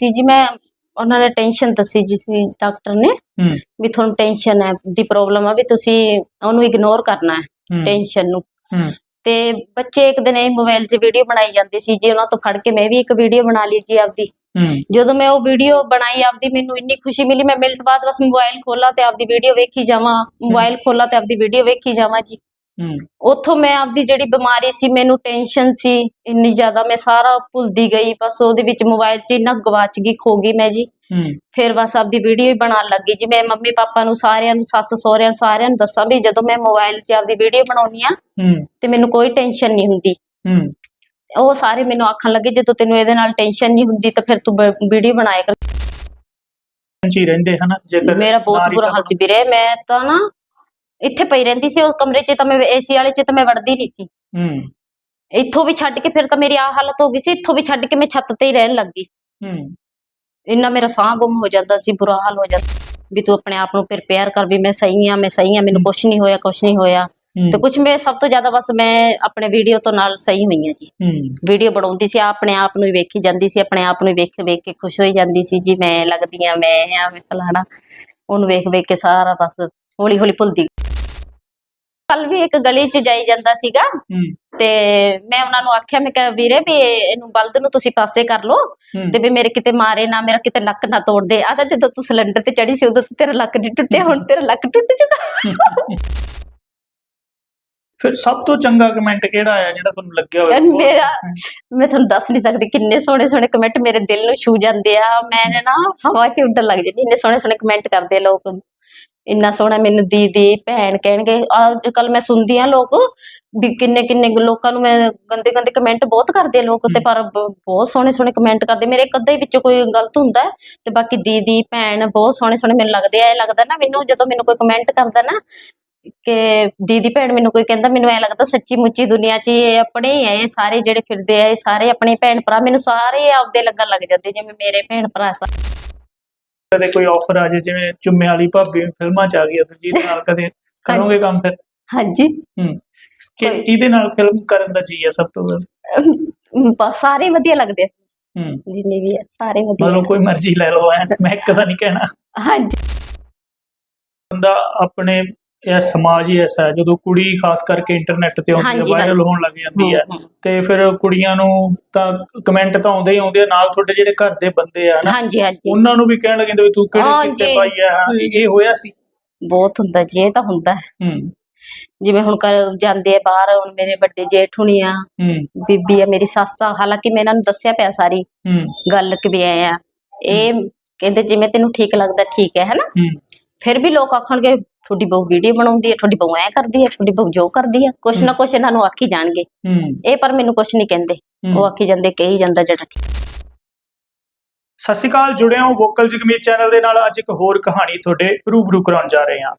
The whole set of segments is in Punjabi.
ਸੀ ਜੀ ਮੈਂ ਉਹਨਾਂ ਨੇ ਟੈਨਸ਼ਨ ਦੱਸੀ ਜੀ ਸੀ ਡਾਕਟਰ ਨੇ ਹੂੰ। ਵੀ ਤੁਹਾਨੂੰ ਟੈਨਸ਼ਨ ਹੈ ਦੀ ਪ੍ਰੋਬਲਮ ਆ ਵੀ ਤੁਸੀਂ ਉਹਨੂੰ ਇਗਨੋਰ ਕਰਨਾ ਹੈ ਹੂੰ। ਟੈਨਸ਼ਨ ਨੂੰ। ਹੂੰ। ਤੇ ਬੱਚੇ ਇੱਕ ਦਿਨ ਇਹ ਮੋਬਾਈਲ 'ਚ ਵੀਡੀਓ ਬਣਾਈ ਜਾਂਦੇ ਸੀ ਜੀ ਉਹਨਾਂ ਤੋਂ ਫੜ ਕੇ ਮੈਂ ਵੀ ਇੱਕ ਵੀਡੀਓ ਬਣਾ ਲਈ ਜੀ ਆਪਦੀ। ਹੂੰ। ਜਦੋਂ ਮੈਂ ਉਹ ਵੀਡੀਓ ਬਣਾਈ ਆਪਦੀ ਮੈਨੂੰ ਇੰਨੀ ਖੁਸ਼ੀ ਮਿਲੀ ਮੈਂ ਮਿੰਟ ਬਾਅਦ ਬਸ ਮੋਬਾਈਲ ਖੋਲਾ ਤੇ ਆਪਦੀ ਵੀਡੀਓ ਵੇਖੀ ਜਾਵਾਂ ਮੋਬਾਈਲ ਖੋਲਾ ਤੇ ਆਪਦੀ ਵੀਡੀਓ ਵੇਖੀ ਜਾਵਾਂ ਜੀ। ਉੱਥੋਂ ਮੈਂ ਆਪਦੀ ਜਿਹੜੀ ਬਿਮਾਰੀ ਸੀ ਮੈਨੂੰ ਟੈਨਸ਼ਨ ਸੀ ਇੰਨੀ ਜ਼ਿਆਦਾ ਮੈਂ ਸਾਰਾ ਭੁੱਲਦੀ ਗਈ ਬਸ ਉਹਦੇ ਵਿੱਚ ਮੋਬਾਈਲ 'ਚ ਇੰਨਾ ਗਵਾਚ ਗਈ ਖੋ ਗਈ ਮੈਂ ਜੀ। ਫਿਰ ਬਸ ਆਪਦੀ ਵੀਡੀਓ ਹੀ ਬਣਾਉਣ ਲੱਗੀ ਜੀ। ਮੈਂ ਮੰਮੀ ਪਾਪਾ ਨੂੰ ਸਾਰਿਆਂ ਨੂੰ ਸੱਸ ਸਹੁਰਿਆਂ ਨੂੰ ਸਾਰਿਆਂ ਨੂੰ ਦੱਸਾਂ ਵੀ ਜਦੋਂ ਮੈਂ ਮੋਬਾਈਲ 'ਚ ਆਪਦੀ ਵੀਡੀਓ ਬਣਾਉਣੀ ਆ ਤੇ ਮੈਨੂੰ ਕੋਈ ਟੈਨਸ਼ਨ ਨਹੀਂ ਹੁੰਦੀ। ਉਹ ਸਾਰੇ ਮੈਨੂੰ ਆਖਣ ਲੱਗੇ ਜਦੋਂ ਤੈਨੂੰ ਇਹਦੇ ਨਾਲ ਟੈਨਸ਼ਨ ਨਹੀਂ ਹੁੰਦੀ ਤਾਂ ਫਿਰ ਤੂੰ ਵੀਡੀਓ ਬਣਾਇਆ ਕਰ। ਜੀ ਰਹਿੰਦੇ ਹਨਾ ਜੇਕਰ ਮੇਰਾ ਬਹੁਤ ਬੁਰਾ ਹਾਲ ਸੀ ਵੀਰੇ ਮੈਂ ਤਾਂ ਨਾ ਇੱਥੇ ਪਈ ਰਹਿੰਦੀ ਸੀ ਉਹ ਕਮਰੇ 'ਚ ਤਾਂ ਮੈਂ ਏਸੀ ਵਾਲੇ 'ਚ ਤਾਂ ਮੈਂ ਵੜਦੀ ਨਹੀਂ ਸੀ। ਹੂੰ। ਇੱਥੋਂ ਵੀ ਛੱਡ ਕੇ ਫਿਰ ਤਾਂ ਮੇਰੀ ਆ ਹਾਲਤ ਹੋ ਗਈ ਸੀ ਇੱਥੋਂ ਵੀ ਛੱਡ ਕੇ ਮੈਂ ਛੱਤ ਤੇ ਹੀ ਰਹਿਣ ਲੱਗੀ ਹੂੰ। ਇੰਨਾ ਮੇਰਾ ਸਾਹ ਗੁੰਮ ਹੋ ਜਾਂਦਾ ਸੀ ਬੁਰਾ ਹਾਲ ਹੋ ਜਾਂਦਾ ਵੀ ਤੂੰ ਆਪਣੇ ਆਪ ਨੂੰ ਪ੍ਰਪੇਅਰ ਕਰ ਵੀ ਮੈਂ ਸਹੀ ਆ ਮੈਂ ਸਹੀ ਆ ਮੈਨੂੰ ਕੁਝ ਨਹੀਂ ਹੋਇਆ ਕੁਝ ਨਹੀਂ ਹੋਇਆ। ਤੇ ਕੁਝ ਮੈਂ ਸਭ ਤੋਂ ਜ਼ਿਆਦਾ ਬਸ ਮੈਂ ਆਪਣੇ ਵੀਡੀਓ ਤੋਂ ਨਾਲ ਸਹੀ ਹੋਈ ਹਾਂ ਜੀ। ਹੂੰ। ਵੀਡੀਓ ਬਣਾਉਂਦੀ ਸੀ ਆਪਣੇ ਆਪ ਨੂੰ ਹੀ ਵੇਖੀ ਜਾਂਦੀ ਸੀ ਆਪਣੇ ਆਪ ਨੂੰ ਹੀ ਵੇਖ ਵੇਖ ਕੇ ਖੁਸ਼ ਹੋਈ ਜਾਂਦੀ ਸੀ ਜੀ ਮੈਂ ਲੱਗਦੀ ਆ ਮੈਂ ਆ ਮੈਂ ਫਲਾਣਾ। ਉਹਨੂੰ ਵੇਖ ਵੇਖ ਕੇ ਸਾਰਾ ਬਸ ਹੌਲੀ ਹੌਲੀ ਭੁੱਲਦੀ ਕੱਲ ਵੀ ਇੱਕ ਗਲੀ 'ਚ ਜਾਈ ਜਾਂਦਾ ਸੀਗਾ। ਤੇ ਮੈਂ ਉਹਨਾਂ ਨੂੰ ਆਖਿਆ ਮੈਂ ਕਿਹਾ ਵੀਰੇ ਵੀ ਇਹਨੂੰ ਬਲਦ ਨੂੰ ਤੁਸੀਂ ਪਾਸੇ ਕਰ ਲਓ ਤੇ ਵੀ ਮੇਰੇ ਕਿਤੇ ਮਾਰੇ ਨਾ ਮੇਰਾ ਕਿਤੇ ਲੱਕ ਨਾ ਤੋੜ ਦੇ। ਆ ਤਾਂ ਜਦੋਂ ਤੂੰ ਸਿਲੰਡਰ ਤੇ ਚੜੀ ਸੀ ਉਦੋਂ ਤਾਂ ਤੇਰਾ ਲੱਕ ਨਹੀਂ ਟੁੱਟਿਆ ਹੁਣ ਤੇਰਾ ਲੱਕ ਟੁੱਟ ਚੁੱਕਾ। ਫਿਰ ਸਭ ਤੋਂ ਚੰਗਾ ਕਮੈਂਟ ਕਿਹੜਾ ਆਇਆ ਜਿਹੜਾ ਤੁਹਾਨੂੰ ਲੱਗਿਆ ਹੋਵੇ ਮੇਰਾ ਮੈਂ ਤੁਹਾਨੂੰ ਦੱਸ ਨਹੀਂ ਸਕਦੀ ਕਿੰਨੇ ਸੋਹਣੇ ਸੋਹਣੇ ਕਮੈਂਟ ਮੇਰੇ ਦਿਲ ਨੂੰ ਛੂ ਜਾਂਦੇ ਆ। ਮੈਂ ਨਾ ਹਵਾ 'ਚ ਉੱਡਣ ਲੱਗ ਜਾਂਦੀ ਇੰਨੇ ਸੋਹਣੇ ਸੋਹਣੇ ਕਮੈਂਟ ਕਰਦੇ ਆ ਲੋਕ। ਇੰਨਾ ਸੋਹਣਾ ਮੈਨੂੰ ਦੀਦੀ ਭੈਣ ਕਹਿਣਗੇ ਅੱਜ ਕੱਲ ਮੈਂ ਸੁਣਦੀ ਆ ਲੋਕ ਵੀ ਕਿੰਨੇ ਕਿੰਨੇ ਲੋਕਾਂ ਨੂੰ ਮੈਂ ਗੰਦੇ ਗੰਦੇ ਕਮੈਂਟ ਬਹੁਤ ਕਰਦੇ ਆ ਲੋਕ ਤੇ ਪਰ ਬ- ਬਹੁਤ ਸੋਹਣੇ ਸੋਹਣੇ ਕਮੈਂਟ ਕਰਦੇ। ਮੇਰੇ ਇੱਕ ਅੱਧਾ ਵਿੱਚੋਂ ਕੋਈ ਗਲਤ ਹੁੰਦਾ ਹੈ ਤੇ ਬਾਕੀ ਦੀਦੀ ਭੈਣ ਬਹੁਤ ਸੋਹਣੇ ਸੋਹਣੇ ਮੈਨੂੰ ਲੱਗਦੇ ਆ। ਇਹ ਲੱਗਦਾ ਨਾ ਮੈਨੂੰ ਜਦੋਂ ਮੈਨੂੰ ਕੋਈ ਕਮੈਂਟ ਕਰਦਾ ਨਾ ਕਿ ਦੀਦੀ ਭੈਣ ਮੈਨੂੰ ਕੋਈ ਕਹਿੰਦਾ ਮੈਨੂੰ ਐ ਲੱਗਦਾ ਸੱਚੀ ਮੁੱਚੀ ਦੁਨੀਆ 'ਚ ਇਹ ਆਪਣੇ ਹੀ ਆ ਇਹ ਸਾਰੇ ਜਿਹੜੇ ਫਿਰਦੇ ਆ ਇਹ ਸਾਰੇ ਆਪਣੇ ਭੈਣ ਭਰਾ ਮੈਨੂੰ ਸਾਰੇ ਆਪਦੇ ਲੱਗਣ ਲੱਗ ਜਾਂਦੇ ਜਿਵੇਂ ਮੇਰੇ ਭੈਣ ਭਰਾ ਸਾ ਕਦੇ ਕੋਈ ਆਫਰ ਆ ਜਾਏ ਜਿਵੇਂ ਚੁੰਮੇ ਵਾਲੀ ਭਾਬੀ ਫਿਲਮਾਂ ਚ ਆ ਗਈ ਅਦਰਜੀਤ ਨਾਲ ਕਦੇ ਕਰੋਗੇ ਕੰਮ ਫਿਰ? ਹਾਂਜੀ। ਹੂੰ। ਕਿ ਕਿਹਦੇ ਨਾਲ ਫਿਲਮ ਕਰਨ ਦਾ ਜੀ ਆ ਸਭ ਤੋਂ ਵੱਧ? ਸਾਰੇ ਵਧੀਆ ਲੱਗਦੇ ਹੂੰ। ਜਿੰਨੇ ਵੀ ਸਾਰੇ ਵਧੀਆ ਮਤਲਬ ਕੋਈ ਮਰਜ਼ੀ ਲੈ ਲਓ ਐ ਮੈਂ ਇੱਕ ਨਹੀਂ ਕਹਿਣਾ। ਹਾਂਜੀ। ਬੰਦਾ ਆਪਣੇ ਇਹ ਸਮਾਜ ਹੀ ਐਸਾ ਹੈ ਜਦੋਂ ਕੁੜੀ ਖਾਸ ਕਰਕੇ ਇੰਟਰਨੈਟ ਤੇ ਆਉਂਦੀ ਹੈ ਹਾਂਜੀ, ਵਾਇਰਲ। ਹੋਣ ਲੱਗ ਜਾਂਦੀ ਹੈ ਹਮ, ਹਮ। ਤੇ ਫਿਰ ਕੁੜੀਆਂ ਨੂੰ ਤਾਂ ਕਮੈਂਟ ਤਾਂ ਆਉਂਦੇ ਹੀ ਆਉਂਦੇ ਆ ਨਾਲ ਤੁਹਾਡੇ ਜਿਹੜੇ ਘਰ ਦੇ ਬੰਦੇ ਆ ਨਾ ਹਾਂਜੀ ਹਾਂਜੀ ਉਹਨਾਂ ਨੂੰ ਵੀ ਕਹਿਣ ਲੱਗੇ ਵੀ ਤੂੰ ਕਿਹੜੇ ਹਾਂਜੀ। ਕਿੱਤੇ ਪਾਈ ਆ ਹਾਂ। ਇਹ ਹੋਇਆ ਸੀ ਬਹੁਤ ਹੁੰਦਾ ਜੀ ਇਹ ਤਾਂ ਹੁੰਦਾ ਹੈ। ਹੂੰ ਜਿਵੇਂ ਹੁਣ ਕਰ ਜਾਂਦੇ ਆ ਬਾਹਰ ਹੁਣ ਮੇਰੇ ਵੱਡੇ ਜੇਠ ਹੁਣੀ ਆ ਹੂੰ ਬੀਬੀ ਆ ਮੇਰੀ ਸੱਸ ਆ ਹਾਲਾਂਕਿ ਮੈਂ ਇਹਨਾਂ ਨੂੰ ਦੱਸਿਆ ਪਿਆ ਸਾਰੀ ਹੂੰ ਗੱਲ ਕਿ ਵੀ ਆ ਇਹ ਕਹਿੰਦੇ ਜਿਵੇਂ ਤੈਨੂੰ ਠੀਕ ਲੱਗਦਾ ਠੀਕ ਹੈ ਹਨਾ ਹੂੰ ਫਿਰ ਵੀ ਲੋਕ ਆਖਣਗੇ ਤੁਹਾਡੀ ਬਹੂ ਵੀਡੀਓ ਬਣਾਉਂਦੀ ਹੈ ਤੁਹਾਡੀ ਬਹੂ ਐ ਕਰਦੀ ਹੈ ਤੁਹਾਡੀ ਬਹੂ ਜੋ ਕਰਦੀ ਹੈ ਕੁਛ ਨਾ ਕੁਛ ਇਹਨਾਂ ਨੂੰ ਆਖੀ ਜਾਣਗੇ। ਹੂੰ। ਇਹ ਪਰ ਮੈਨੂੰ ਕੁਛ ਨਹੀਂ ਕਹਿੰਦੇ। ਉਹ ਆਖੀ ਜਾਂਦੇ ਕਹੀ ਜਾਂਦਾ ਜਿਹੜਾ ਠੀਕ। ਸਤਿ ਸ਼੍ਰੀ ਅਕਾਲ ਜੁੜਿਆ ਹਾਂ ਵੋਕਲ ਜਗਮੀਤ ਚੈਨਲ ਦੇ ਨਾਲ ਅੱਜ ਇੱਕ ਹੋਰ ਕਹਾਣੀ ਤੁਹਾਡੇ ਰੂਬਰੂ ਕਰਾਉਣ ਜਾ ਰਹੇ ਹਾਂ।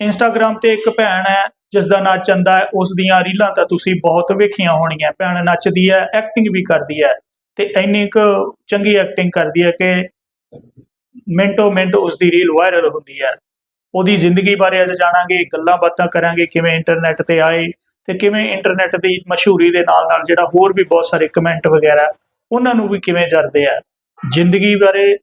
ਇੰਸਟਾਗ੍ਰam ਤੇ ਇੱਕ ਭੈਣ ਹੈ ਜਿਸ ਦਾ ਨਾਂ ਚੰਦਾ ਹੈ ਉਸ ਦੀਆਂ ਰੀਲਾਂ ਤਾਂ ਤੁਸੀਂ ਬਹੁਤ ਵੇਖੀਆਂ ਹੋਣੀਆਂ ਭੈਣ ਨੱਚਦੀ ਹੈ ਐਕਟਿੰਗ ਵੀ ਕਰਦੀ ਹੈ ਤੇ ਇੰਨੀ ਕੁ ਚੰਗੀ ਐਕਟਿੰਗ ਕਰਦੀ ਹੈ ਕਿ ਮਿੰਟੋ ਮਿੰਟ ਉਸ ਦੀ ਰੀਲ ਵਾਇਰਲ ਹੁੰਦੀ ਹੈ। ਉਹਦੀ ਜ਼ਿੰਦਗੀ ਬਾਰੇ ਅੱਜ ਜਾਣਾਂਗੇ ਗੱਲਾਂ ਬਾਤਾਂ ਕਰਾਂਗੇ ਕਿਵੇਂ ਇੰਟਰਨੈਟ ਤੇ ਆਏ ਤੇ ਕਿਵੇਂ ਇੰਟਰਨੈਟ ਦੀ ਮਸ਼ਹੂਰੀ ਦੇ ਨਾਲ ਨਾਲ ਜਿਹੜਾ ਹੋਰ ਵੀ ਬਹੁਤ ਸਾਰੇ ਕਮੈਂਟ ਵਗੈਰਾ ਉਹਨਾਂ ਨੂੰ ਵੀ ਕਿਵੇਂ ਜਰਦੇ ਆ। ਜ਼ਿੰਦਗੀ ਬਾਰੇ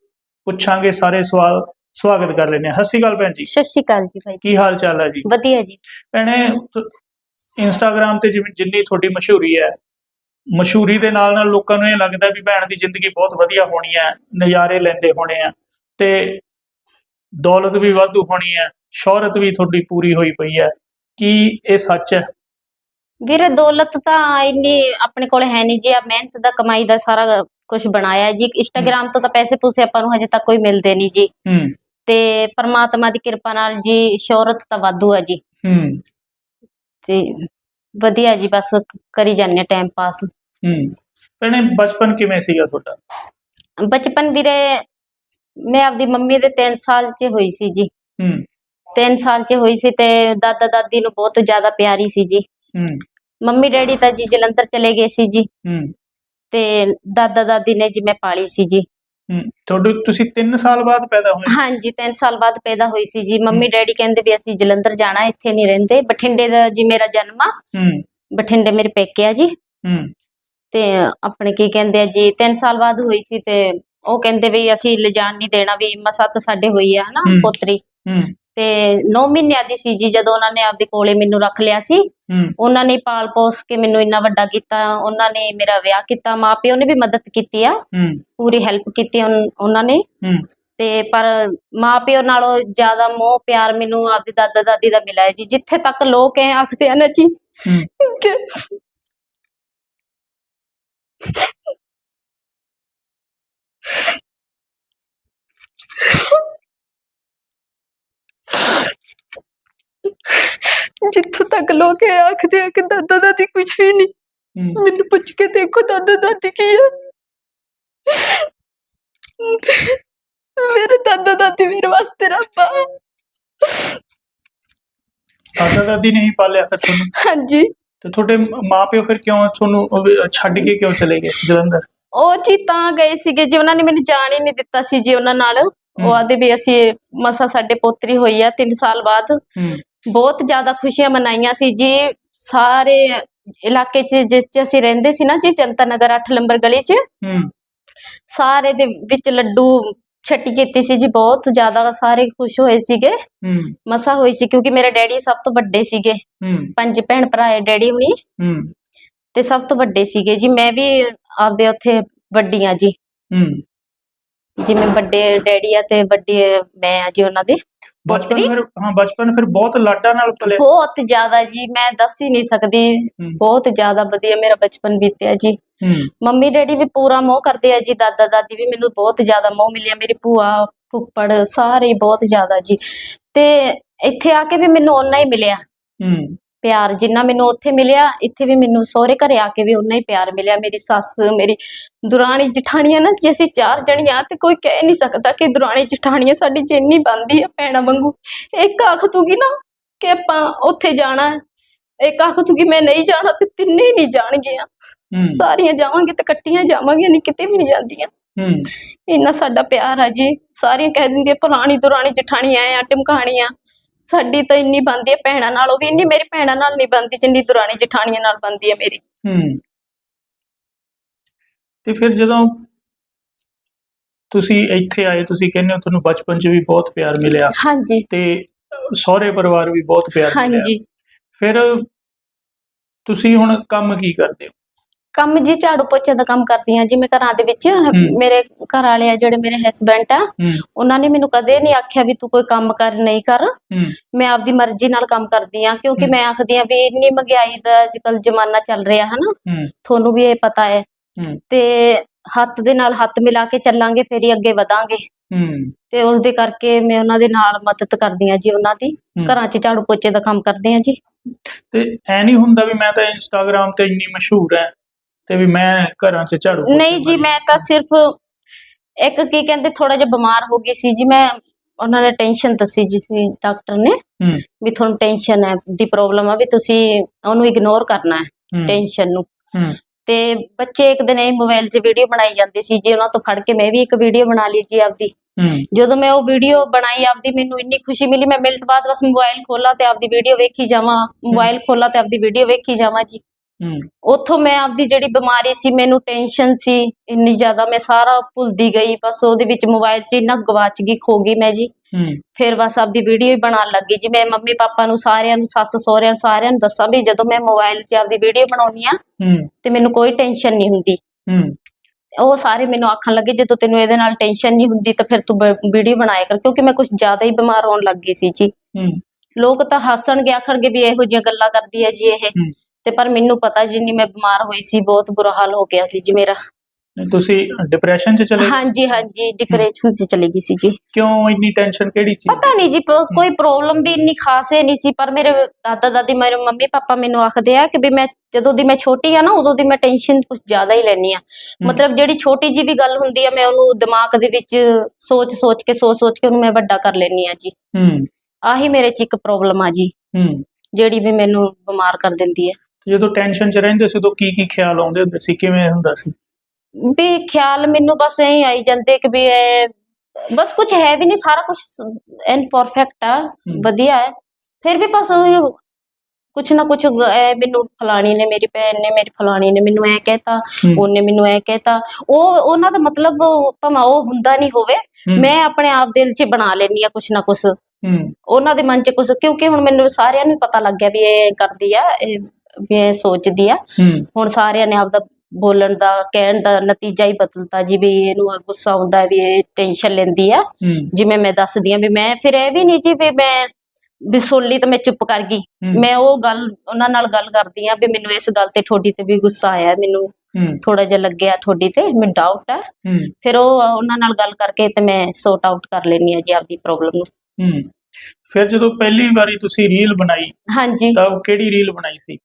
ਪੁੱਛਾਂਗੇ ਸਾਰੇ ਸਵਾਲ ਸਵਾਗਤ ਕਰ ਲੈਂਦੇ ਹਾਂ। ਸਤਿ ਸ਼੍ਰੀ ਅਕਾਲ ਭੈਣ ਜੀ। ਸਤਿ ਸ਼੍ਰੀ ਅਕਾਲ ਜੀ ਭਾਈ। ਕੀ ਹਾਲ ਚਾਲ ਹੈ ਜੀ? ਵਧੀਆ ਜੀ। ਭੈਣੇ ਇੰਸਟਾਗ੍ਰam ਤੇ ਜਿਵੇਂ ਜਿੰਨੀ ਤੁਹਾਡੀ ਮਸ਼ਹੂਰੀ ਹੈ ਮਸ਼ਹੂਰੀ ਦੇ ਨਾਲ ਨਾਲ ਲੋਕਾਂ ਨੂੰ ਇਹ ਲੱਗਦਾ ਵੀ ਭੈਣ ਦੀ ਜ਼ਿੰਦਗੀ ਬਹੁਤ ਵਧੀਆ ਹੋਣੀ ਹੈ ਨਜ਼ਾਰੇ ਲੈਂਦੇ ਹੋਣੇ ਆ ਤੇ ਦੌਲਤ ਵੀ ਵਾਧੂ ਹੋਣੀ ਹੈ ਸ਼ੋਹਰਤ ਵੀ ਤੁਹਾਡੀ ਪੂਰੀ ਹੋਈ ਪਈ ਹੈ ਕੀ ਇਹ ਸੱਚ ਹੈ? ਵੀਰੇ ਦੌਲਤ ਤਾਂ ਇੰਨੀ ਆਪਣੇ ਕੋਲ ਹੈ ਨਹੀਂ ਜੀ ਆ ਮਿਹਨਤ ਦਾ ਕਮਾਈ ਦਾ ਸਾਰਾ ਕੁਝ ਬਣਾਇਆ ਜੀ। ਇੰਸਟਾਗ੍ਰਾਮ ਤੋਂ ਤਾਂ ਪੈਸੇ ਪੂਸੇ ਆਪਾਂ ਨੂੰ ਹਜੇ ਤੱਕ ਕੋਈ ਮਿਲਦੇ ਨਹੀਂ ਜੀ। ਹੂੰ। ਤੇ ਪਰਮਾਤਮਾ ਦੀ ਕਿਰਪਾ ਨਾਲ ਜੀ ਸ਼ੋਹਰਤ ਤਾਂ ਵਾਧੂ ਹੈ ਜੀ। ਹੂੰ। ਤੇ ਵਧੀਆ ਜੀ ਬਸ ਕਰੀ ਜਾਂਦੇ ਟਾਈਮ ਪਾਸ ਹੂੰ। ਭੈਣੇ ਬਚਪਨ ਕਿਵੇਂ ਸੀਗਾ ਤੁਹਾਡਾ? ਬਚਪਨ ਵੀਰੇ ਮੈਂ ਆਪਦੀ ਮੰਮੀ ਦੇ 3 ਸਾਲ 'ਚ ਹੋਈ ਸੀ ਜੀ। ਹੂੰ। 3 ਸਾਲ 'ਚ ਹੋਈ ਸੀ ਤੇ ਦਾਦਾ ਦਾਦੀ ਨੂੰ ਬਹੁਤ ਜ਼ਿਆਦਾ ਪਿਆਰੀ ਸੀ ਜੀ। ਹੂੰ। ਮੰਮੀ ਡੈਡੀ ਤਾਂ ਜੀ ਜਲੰਧਰ ਚਲੇ ਗਏ ਸੀ ਜੀ। ਹੂੰ। ਤੇ ਦਾਦਾ ਦਾਦੀ ਨੇ ਜੀ ਮੈਂ ਪਾਲੀ ਸੀ ਜੀ। ਹੂੰ। ਤੁਹਾਡੇ ਤੁਸੀਂ 3 ਸਾਲ ਬਾਅਦ ਪੈਦਾ ਹੋਏ? ਹਾਂਜੀ 3 ਸਾਲ ਬਾਅਦ ਪੈਦਾ ਹੋਈ ਸੀ ਜੀ। ਮੰਮੀ ਡੈਡੀ ਕਹਿੰਦੇ ਵੀ ਅਸੀਂ ਜਲੰਧਰ ਜਾਣਾ ਇੱਥੇ ਨਹੀਂ ਰਹਿੰਦੇ। ਬਠਿੰਡੇ ਦਾ ਜੀ ਮੇਰਾ ਜਨਮ ਆ। ਹੂੰ। ਬਠਿੰਡੇ ਮੇਰੇ ਪੇਕੇ ਆ ਜੀ। ਹੂੰ। ਤੇ ਆਪਣੇ ਕੀ ਕਹਿੰਦੇ ਆ ਜੀ 3 ਸਾਲ ਬਾਅਦ ਹੋਈ ਸੀ ਤੇ ਉਹ ਕਹਿੰਦੇ ਵੀ ਅਸੀਂ ਲਿਜਾਣ ਨਹੀਂ ਦੇਣਾ ਵੀ ਮਸਾ ਤਾਂ ਸਾਡੇ ਹੋਈ ਆ ਹਨਾ ਹੂੰ। ਪੋਤਰੀ। ਹੂੰ। ਤੇ 9 ਮਹੀਨਿਆਂ ਦੀ ਸੀ ਜੀ ਜਦੋਂ ਉਹਨਾਂ ਨੇ ਆਪਦੇ ਕੋਲੇ ਮੈਨੂੰ ਰੱਖ ਲਿਆ ਸੀ। ਹੂੰ। ਉਹਨਾਂ ਨੇ ਪਾਲ ਪੋਸ ਕੇ ਮੈਨੂੰ ਇੰਨਾ ਵੱਡਾ ਕੀਤਾ ਉਹਨਾਂ ਨੇ ਮੇਰਾ ਵਿਆਹ ਕੀਤਾ ਮਾਪਿਓ ਨੇ ਵੀ ਮਦਦ ਕੀਤੀ ਆ। ਹੂੰ। ਪੂਰੀ ਹੈਲਪ ਕੀਤੀ ਉਨ- ਉਹਨਾਂ ਨੇ। ਹੂੰ। ਤੇ ਪਰ ਮਾਪਿਓ ਨਾਲੋਂ ਜ਼ਿਆਦਾ ਮੋਹ ਪਿਆਰ ਮੈਨੂੰ ਆਪਦੇ ਦਾਦਾ ਦਾਦੀ ਦਾ ਮਿਲਿਆ ਹੈ ਜੀ। ਜਿੱਥੇ ਤੱਕ ਲੋਕ ਐ ਆਖਦੇ ਆ ਨਾ ਜੀ ਹੂੰ। ਕਿ ਜਿੱਥੋਂ ਤੱਕ ਲੋਕ ਇਹ ਆਖਦੇ ਆ ਕਿ ਦਾਦਾ ਦਾਦੀ ਕੁਝ ਵੀ ਨਹੀਂ। ਹੂੰ। ਮੈਨੂੰ ਪੁੱਛ ਕੇ ਦੇਖੋ ਦਾਦਾ ਦਾਦੀ ਕੀ ਆ। ਮੇਰੇ ਦਾਦਾ ਦਾਦੀ ਮੇਰੇ ਵਾਸਤੇ ਰੱਬ ਆ। ਦਾਦਾ ਦਾਦੀ ਨੇ ਹੀ ਪਾਲਿਆ ਫਿਰ ਤੁਹਾਨੂੰ? ਹਾਂਜੀ। ਤੇ ਤੁਹਾਡੇ ਮਾਪਿਓ ਫਿਰ ਕਿਉਂ ਤੁਹਾਨੂੰ ਉਹ ਵੀ ਛੱਡ ਕੇ ਕਿਉਂ ਚਲੇ ਗਏ ਜਲੰਧਰ? ਉਹ ਜੀ ਤਾਂ ਗਏ ਸੀਗੇ ਜੀ ਉਹਨਾਂ ਨੇ ਮੈਨੂੰ ਜਾਣ ਹੀ ਨਹੀਂ ਦਿੱਤਾ ਸੀ ਜੀ ਉਹਨਾਂ ਨਾਲ। ਉਹ ਹੂੰ। ਆਦੇ ਵੀ ਅਸੀਂ ਮਸਾ ਸਾਡੇ ਪੋਤਰੀ ਹੋਈ ਆ 3 ਸਾਲ ਬਾਅਦ। ਹੂੰ। ਬਹੁਤ ਜ਼ਿਆਦਾ ਖੁਸ਼ੀਆਂ ਮਨਾਈਆਂ ਸੀ। ਜੀ ਸਾਰੇ ਇਲਾਕੇ 'ਚ ਜਿਸ 'ਚ ਅਸੀਂ ਰਹਿੰਦੇ ਸੀ ਨਾ ਜੀ ਜਨਤਾ ਨਗਰ 8 ਨੰਬਰ ਗਲੀ 'ਚ ਹੂੰ। ਸਾਰੇ ਦੇ ਵਿੱਚ ਲੱਡੂ ਛੱਟੀ ਕੀਤੀ ਸੀ ਜੀ ਬਹੁਤ ਜ਼ਿਆਦਾ ਸਾਰੇ ਖੁਸ਼ ਹੋਏ ਸੀਗੇ। ਹੂੰ। ਮਸਾ ਹੋਈ ਸੀ ਕਿਉਂਕਿ ਮੇਰੇ ਡੈਡੀ ਸਭ ਤੋਂ ਵੱਡੇ ਸੀਗੇ। ਹੂੰ। ਪੰਜ ਭੈਣ ਭਰਾ ਹੈ ਡੈਡੀ ਹੁਣੀ। ਹੂੰ। ਤੇ ਸਭ ਤੋਂ ਵੱਡੇ ਸੀਗੇ ਜੀ। ਮੈਂ ਵੀ ਆਪਦੇ ਉੱਥੇ ਵੱਡੀ ਆ ਜੀ। ਹੂੰ। ਜਿਵੇਂ ਵੱਡੇ ਡੈਡੀ ਆ ਤੇ ਵੱਡੀ ਮੈਂ ਆ ਜੀ ਉਹਨਾਂ ਦੇ। ਬਚਪਨ ਫਿਰ ਹਾਂ ਬਚਪਨ ਫਿਰ ਬਹੁਤ ਲਾਡਾਂ ਨਾਲ ਪਲਿਆ ਬਹੁਤ ਜ਼ਿਆਦਾ ਜੀ ਮੈਂ ਦੱਸ ਹੀ ਨਹੀਂ ਸਕਦੀ। ਬਹੁਤ ਜ਼ਿਆਦਾ ਵਧੀਆ ਮੇਰਾ ਬਚਪਨ ਬੀਤਿਆ ਜੀ। ਮੰਮੀ ਡੈਡੀ ਵੀ ਪੂਰਾ ਮੋਹ ਕਰਦੇ ਆ ਜੀ ਦਾਦਾ ਦਾਦੀ ਵੀ ਮੈਨੂੰ ਬਹੁਤ ਜ਼ਿਆਦਾ ਮੋਹ ਮਿਲਿਆ ਮੇਰੀ ਭੂਆ ਫੁੱਫੜ ਸਾਰੇ ਬਹੁਤ ਜ਼ਿਆਦਾ ਜੀ। ਤੇ ਇੱਥੇ ਆ ਕੇ ਵੀ ਮੈਨੂੰ ਓਨਾ ਹੀ ਮਿਲਿਆ। ਪਿਆਰ ਜਿੰਨਾ ਮੈਨੂੰ ਉੱਥੇ ਮਿਲਿਆ ਇੱਥੇ ਵੀ ਮੈਨੂੰ ਸਹੁਰੇ ਘਰੇ ਆ ਕੇ ਵੀ ਉਨਾ ਹੀ ਪਿਆਰ ਮਿਲਿਆ। ਮੇਰੀ ਸੱਸ ਮੇਰੀ ਦੁਰਾਣੀ ਜਠਾਣੀਆਂ ਨਾ ਜੇ ਅਸੀਂ ਚਾਰ ਜਣੀਆਂ ਤੇ ਕੋਈ ਕਹਿ ਨਹੀਂ ਸਕਦਾ ਕਿ ਦੁਰਾਣੀ ਜਠਾਣੀਆਂ ਸਾਡੀ ਜਿੰਨੀ ਬੰਦੀ ਆ ਭੈਣਾਂ ਵਾਂਗੂ। ਇੱਕ ਆਖ ਤੂਗੀ ਨਾ ਕਿ ਆਪਾਂ ਉੱਥੇ ਜਾਣਾ ਹੈ। ਇੱਕ ਆਖ ਤੂਗੀ ਮੈਂ ਨਹੀਂ ਜਾਣਾ ਤੇ ਤਿੰਨੇ ਹੀ ਨਹੀਂ ਜਾਣਗੀਆਂ। ਹੂੰ। ਸਾਰੀਆਂ ਜਾਵਾਂਗੇ ਤੇ ਇਕੱਠੀਆਂ ਜਾਵਾਂਗੇ ਨਹੀਂ ਕਿਤੇ ਵੀ ਨਹੀਂ ਜਾਂਦੀਆਂ। ਹੂੰ। ਇੰਨਾ ਸਾਡਾ ਪਿਆਰ ਆ ਜੀ। ਸਾਰੀਆਂ ਕਹਿ ਦਿੰਦੀਆਂ ਪੁਰਾਣੀ ਦੁਰਾਣੀ ਜਠਾਣੀ ਐ ਆ ਟਮਕਾਣੀਆਂ। ਸਾਡੀ ਤਾਂ ਇੰਨੀ ਬਣਦੀ ਹੈ ਭੈਣਾਂ ਨਾਲੋਂ ਵੀ ਇੰਨੀ ਮੇਰੀ ਭੈਣਾਂ ਨਾਲ ਨਹੀਂ ਬਣਦੀ ਜਿੰਨੀ ਦੁਰਾਣੀ ਜਠਾਣੀਆਂ ਨਾਲ ਬਣਦੀ ਹੈ ਮੇਰੀ। ਹੂੰ। ਤੇ ਫਿਰ ਜਦੋਂ ਤੁਸੀਂ ਇੱਥੇ ਆਏ ਤੁਸੀਂ ਕਹਿੰਦੇ ਹੋ ਤੁਹਾਨੂੰ ਬਚਪਨ 'ਚ ਵੀ ਬਹੁਤ ਪਿਆਰ ਮਿਲਿਆ ਹਾਂਜੀ। ਤੇ ਸਹੁਰੇ ਪਰਿਵਾਰ ਵੀ ਬਹੁਤ ਪਿਆਰ ਮਿਲਿਆ। ਹਾਂਜੀ। ਫਿਰ ਤੁਸੀਂ ਹੁਣ ਕੰਮ ਕੀ ਕਰਦੇ ਹੋ? ਕੰਮ ਜੀ ਝਾੜੂ ਪੋਚੇ ਦਾ ਕੰਮ ਕਰਦੀ ਆ ਜੀ ਮੈਂ ਘਰਾਂ ਦੇ ਵਿੱਚ ਮੇਰੇ ਘਰ ਵਾਲੇ ਆ ਜਿਹੜੇ ਮੇਰੇ ਹਸਬੈਂਡ ਆ ਹੂੰ। ਉਹਨਾਂ ਨੇ ਮੈਨੂੰ ਕਦੇ ਨਹੀਂ ਆਖਿਆ ਵੀ ਤੂੰ ਕੋਈ ਕੰਮ ਕਰ ਨਹੀਂ ਕਰ। ਹੂੰ। ਮੈਂ ਆਪਦੀ ਮਰਜ਼ੀ ਨਾਲ ਕੰਮ ਕਰਦੀ ਆ ਕਿਉਂਕਿ। ਮੈਂ ਆਖਦੀ ਆ ਵੀ ਇੰਨੀ ਮਹਿੰਗਾਈ ਦਾ ਅੱਜਕੱਲ ਜ਼ਮਾਨਾ ਚੱਲ ਰਿਹਾ ਹਨਾ। ਹੂੰ। ਤੁਹਾਨੂੰ ਵੀ ਇਹ ਪਤਾ ਹੈ। ਹੂੰ। ਤੇ ਹੱਥ ਦੇ ਨਾਲ ਹੱਥ ਮਿਲਾ ਕੇ ਚੱਲਾਂਗੇ ਫਿਰ ਹੀ ਅੱਗੇ ਵਧਾਂਗੇ। ਹੂੰ। ਤੇ ਉਸ ਦੇ ਕਰਕੇ ਮੈਂ ਉਹਨਾਂ ਦੇ ਨਾਲ ਮਦਦ ਕਰਦੀ ਆ ਜੀ ਉਹਨਾਂ ਦੀ। ਘਰਾਂ 'ਚ ਝਾੜੂ ਪੋਚੇ ਦਾ ਕੰਮ ਕਰਦੇ ਆ ਜੀ। ਤੇ ਐ ਨਹੀਂ ਹੁੰਦਾ ਵੀ ਮੈਂ ਤਾਂ ਇੰਸਟਾਗ੍ਰam ਤੇ ਇੰਨੀ ਮਸ਼ਹੂਰ ਐ ਤੇ ਵੀ ਮੈਂ ਘਰਾਂ 'ਚ ਝਾੜੂ ਪੋਚੇ ਨਹੀਂ ਜੀ। ਮੈਂ ਤਾਂ ਸਿਰਫ ਇੱਕ ਕੀ ਕਹਿੰਦੇ ਥੋੜਾ ਜਿਹਾ ਬਿਮਾਰ ਹੋ ਗਈ ਸੀ ਜੀ ਮੈਂ ਉਹਨਾਂ ਨੇ ਟੈਨਸ਼ਨ ਦੱਸੀ ਜੀ ਸੀ ਡਾਕਟਰ ਨੇ ਹੂੰ। ਵੀ ਤੁਹਾਨੂੰ ਟੈਨਸ਼ਨ ਹੈ ਦੀ ਪ੍ਰੋਬਲਮ ਆ ਵੀ ਤੁਸੀਂ ਉਹਨੂੰ ਇਗਨੋਰ ਕਰਨਾ ਹੈ ਹੂੰ। ਟੈਨਸ਼ਨ ਨੂੰ। ਹੂੰ। ਤੇ ਬੱਚੇ ਇੱਕ ਦਿਨ ਇਹ ਮੋਬਾਈਲ 'ਚ ਵੀਡੀਓ ਬਣਾਈ ਜਾਂਦੇ ਸੀ ਜੀ ਉਹਨਾਂ ਤੋਂ ਫੜ ਕੇ ਮੈਂ ਵੀ ਇੱਕ ਵੀਡੀਓ ਬਣਾ ਲਈ ਜੀ ਆਪਦੀ। ਹੂੰ। ਜਦੋਂ ਮੈਂ ਉਹ ਵੀਡੀਓ ਬਣਾਈ ਆਪਦੀ ਮੈਨੂੰ ਇੰਨੀ ਖੁਸ਼ੀ ਮਿਲੀ ਮੈਂ ਮਿੰਟ ਬਾਅਦ ਬਸ ਮੋਬਾਈਲ ਖੋਲਾ ਤੇ ਆਪਦੀ ਵੀਡੀਓ ਵੇਖੀ ਜਾਵਾਂ ਮੋਬਾਈਲ ਖੋਲਾ ਤੇ ਆਪਦੀ ਵੀਡੀਓ ਵੇਖੀ ਜਾਵਾਂ ਜੀ। ਉੱਥੋਂ ਮੈਂ ਆਪਦੀ ਜਿਹੜੀ ਬਿਮਾਰੀ ਸੀ ਮੈਨੂੰ ਟੈਨਸ਼ਨ ਸੀ ਇੰਨੀ ਜ਼ਿਆਦਾ ਮੈਂ ਸਾਰਾ ਭੁੱਲਦੀ ਗਈ ਬਸ ਉਹਦੇ ਵਿੱਚ ਮੋਬਾਈਲ 'ਚ ਇੰਨਾ ਗਵਾਚ ਗਈ ਖੋ ਗਈ ਮੈਂ ਜੀ। ਫਿਰ ਬਸ ਆਪਦੀ ਵੀਡੀਓ ਹੀ ਬਣਾਉਣ ਲੱਗੀ ਜੀ। ਮੈਂ ਮੰਮੀ ਪਾਪਾ ਨੂੰ ਸਾਰਿਆਂ ਨੂੰ ਸੱਸ ਸਹੁਰਿਆਂ ਨੂੰ ਸਾਰਿਆਂ ਨੂੰ ਦੱਸਾਂ ਵੀ ਜਦੋਂ ਮੈਂ ਮੋਬਾਈਲ 'ਚ ਆਪਦੀ ਵੀਡੀਓ ਬਣਾਉਣੀ ਆ ਤੇ ਮੈਨੂੰ ਕੋਈ ਟੈਨਸ਼ਨ ਨਹੀਂ ਹੁੰਦੀ। ਉਹ ਸਾਰੇ ਮੈਨੂੰ ਆਖਣ ਲੱਗੇ ਜਦੋਂ ਤੈਨੂੰ ਇਹਦੇ ਨਾਲ ਟੈਨਸ਼ਨ ਨਹੀਂ ਹੁੰਦੀ ਤਾਂ ਫਿਰ ਤੂੰ ਵੀਡੀਓ ਬਣਾਇਆ ਕਰ ਕਿਉਂਕਿ ਮੈਂ ਕੁਝ ਜ਼ਿਆਦਾ ਹੀ ਬਿਮਾਰ ਹੋਣ ਲੱਗ ਗਈ ਸੀ ਜੀ। ਲੋਕ ਤਾਂ ਹੱਸਣਗੇ ਆਖਣਗੇ ਵੀ ਇਹੋ ਜਿਹੀਆਂ ਗੱਲਾਂ ਕਰਦੀ ਹੈ ਜੀ ਇਹ। ਤੇ ਪਰ ਮੈਨੂੰ ਪਤਾ ਜਿੰਨੀ ਮੈਂ ਬਿਮਾਰ ਹੋਈ ਸੀ ਬਹੁਤ ਬੁਰਾ ਹਾਲ ਹੋ ਗਿਆ ਸੀ ਜੀ ਮੇਰਾ। ਤੁਸੀਂ ਡਿਪਰੈਸ਼ਨ 'ਚ ਚਲੇ? ਹਾਂਜੀ ਹਾਂਜੀ ਡਿਪਰੈਸ਼ਨ 'ਚ ਚਲੀ ਗਈ ਸੀ ਜੀ। ਕਿਉਂ ਇੰਨੀ ਟੈਨਸ਼ਨ ਕਿਹੜੀ ਚੀਜ਼ ਪਤਾ ਨਹੀਂ ਜੀ ਪ- ਕੋਈ ਪ੍ਰੋਬਲਮ ਵੀ ਇੰਨੀ ਖਾਸ ਹੈ ਨਹੀਂ ਸੀ ਪਰ ਮੇਰੇ ਦਾਦਾ ਦਾਦੀ ਮੇਰੇ ਮੰਮੀ ਪਾਪਾ ਮੈਨੂੰ ਆਖਦੇ ਆ ਕਿ ਵੀ ਮੈਂ ਜਦੋਂ ਦੀ ਮੈਂ ਛੋਟੀ ਆ ਨਾ ਉਦੋਂ ਦੀ ਮੈਂ ਟੈਨਸ਼ਨ ਕੁਝ ਜ਼ਿਆਦਾ ਹੀ ਲੈਣੀ ਆ। ਮਤਲਬ ਜਿਹੜੀ ਛੋਟੀ ਜੀ ਵੀ ਗੱਲ ਹੁੰਦੀ ਆ ਮੈਂ ਉਹਨੂੰ ਦਿਮਾਗ ਦੇ ਵਿੱਚ ਸੋਚ ਸੋਚ ਕੇ ਸੋਚ ਸੋਚ ਕੇ ਉਹਨੂੰ ਮੈਂ ਵੱਡਾ ਕਰ ਲੈਣੀ ਆ ਜੀ। ਹੂੰ। ਆਹੀ ਮੇਰੇ 'ਚ ਇੱਕ ਪ੍ਰੋਬਲਮ ਆ ਜੀ ਹੂੰ। ਜਿਹੜੀ ਵੀ ਮੈਨੂੰ ਬਿਮਾਰ ਕਰ ਦਿੰਦੀ ਹੈ ਤੇ ਜਦੋਂ ਟੈਨਸ਼ਨ 'ਚ ਰਹਿੰਦੇ ਸੀ ਉਦੋਂ ਕੀ ਕੀ ਖਿਆਲ ਆਉਂਦੇ ਹੁੰਦੇ ਸੀ? ਕਿਵੇਂ ਹੁੰਦਾ ਸੀ? ਵੀ ਖਿਆਲ ਮੈਨੂੰ ਬਸ ਐਂ ਆਈ ਜਾਂਦੇ ਕਿ ਵੀ ਇਹ ਬਸ ਕੁਝ ਹੈ ਵੀ ਨਹੀਂ ਸਾਰਾ ਕੁਝ ਇਨ ਪਰਫੈਕਟ ਆ ਵਧੀਆ ਹੈ ਫਿਰ ਵੀ ਬਸ ਕੁਛ ਨਾ ਕੁਛ ਗ- ਮੈਨੂੰ ਫਲਾਣੀ ਨੇ ਮੇਰੀ ਭੈਣ ਨੇ ਮੇਰੀ ਫਲਾਣੀ ਨੇ ਮੈਨੂੰ ਐ ਕਹਿਤਾ ਹੂੰ, ਉਹਨੇ ਮੈਨੂੰ ਐ ਕਹਿਤਾ। ਉਹ ਉਹਨਾਂ ਦਾ ਮਤਲਬ ਭਾਵੇਂ ਉਹ ਹੁੰਦਾ ਨਹੀਂ ਹੋਵੇ ਮੈਂ ਆਪਣੇ ਆਪ ਦਿਲ 'ਚ ਬਣਾ ਲੈਂਦੀ ਆ ਕੁਛ ਨਾ ਕੁਛ। ਉਹਨਾਂ ਦੇ ਮਨ 'ਚ ਕੁਛ ਕਿਉਂਕਿ ਹੁਣ ਮੈਨੂੰ ਸਾਰਿਆਂ ਨੂੰ ਹੀ ਪਤਾ ਲੱਗ ਗਿਆ ਵੀ ਇਹ ਕਰਦੀ ਆ ਇਹ ਵੀ ਇਹ ਸੋਚਦੀ ਆ। ਹੂੰ, ਹੁਣ ਸਾਰਿਆਂ ਨੇ ਆਪਦਾ ਬੋਲਣ ਦਾ ਕਹਿਣ ਦਾ ਨਤੀਜਾ ਹੀ ਬਦਲਤਾ ਜੀ ਵੀ ਇਹਨੂੰ ਗੁੱਸਾ ਆਉਂਦਾ ਵੀ ਇਹ ਟੈਨਸ਼ਨ ਲੈਂਦੀ ਆ। ਹੂੰ, ਜਿਵੇਂ ਮੈਂ ਦੱਸਦੀ ਆ ਵੀ ਮੈਂ ਫਿਰ ਇਹ ਵੀ ਨਹੀਂ ਜੀ ਵੀ ਮੈਂ ਵੀ ਸੁਣ ਲਈ ਤਾਂ ਮੈਂ ਚੁੱਪ ਕਰ ਗਈ। ਹੂੰ, ਮੈਂ ਉਹ ਗੱਲ ਉਹਨਾਂ ਨਾਲ ਗੱਲ ਕਰਦੀ ਆ ਵੀ ਮੈਨੂੰ ਇਸ ਗੱਲ ਤੇ ਤੁਹਾਡੀ ਤੇ ਵੀ ਗੁੱਸਾ ਆਇਆ ਮੈਨੂੰ ਹੂੰ, ਥੋੜਾ ਜਿਹਾ ਲੱਗਿਆ ਤੁਹਾਡੀ ਤੇ ਮੈਨੂੰ ਡਾਊਟ ਹੈ ਹੂੰ, ਫਿਰ ਉਹ ਉਹਨਾਂ ਨਾਲ ਗੱਲ ਕਰਕੇ ਤੇ ਮੈਂ ਸੌਟ ਆਊਟ ਕਰ ਲੈਣੀ ਆ ਜੀ ਆਪਦੀ ਪ੍ਰੋਬਲਮ ਨੂੰ। ਹੂੰ। ਫਿਰ ਜਦੋਂ ਪਹਿਲੀ ਵਾਰੀ ਤੁਸੀਂ ਰੀਲ ਬਣਾਈ ਹਾਂਜੀ। ਤਾਂ ਉਹ ਕਿਹੜੀ ਰੀਲ ਬਣਾਈ ਸੀ?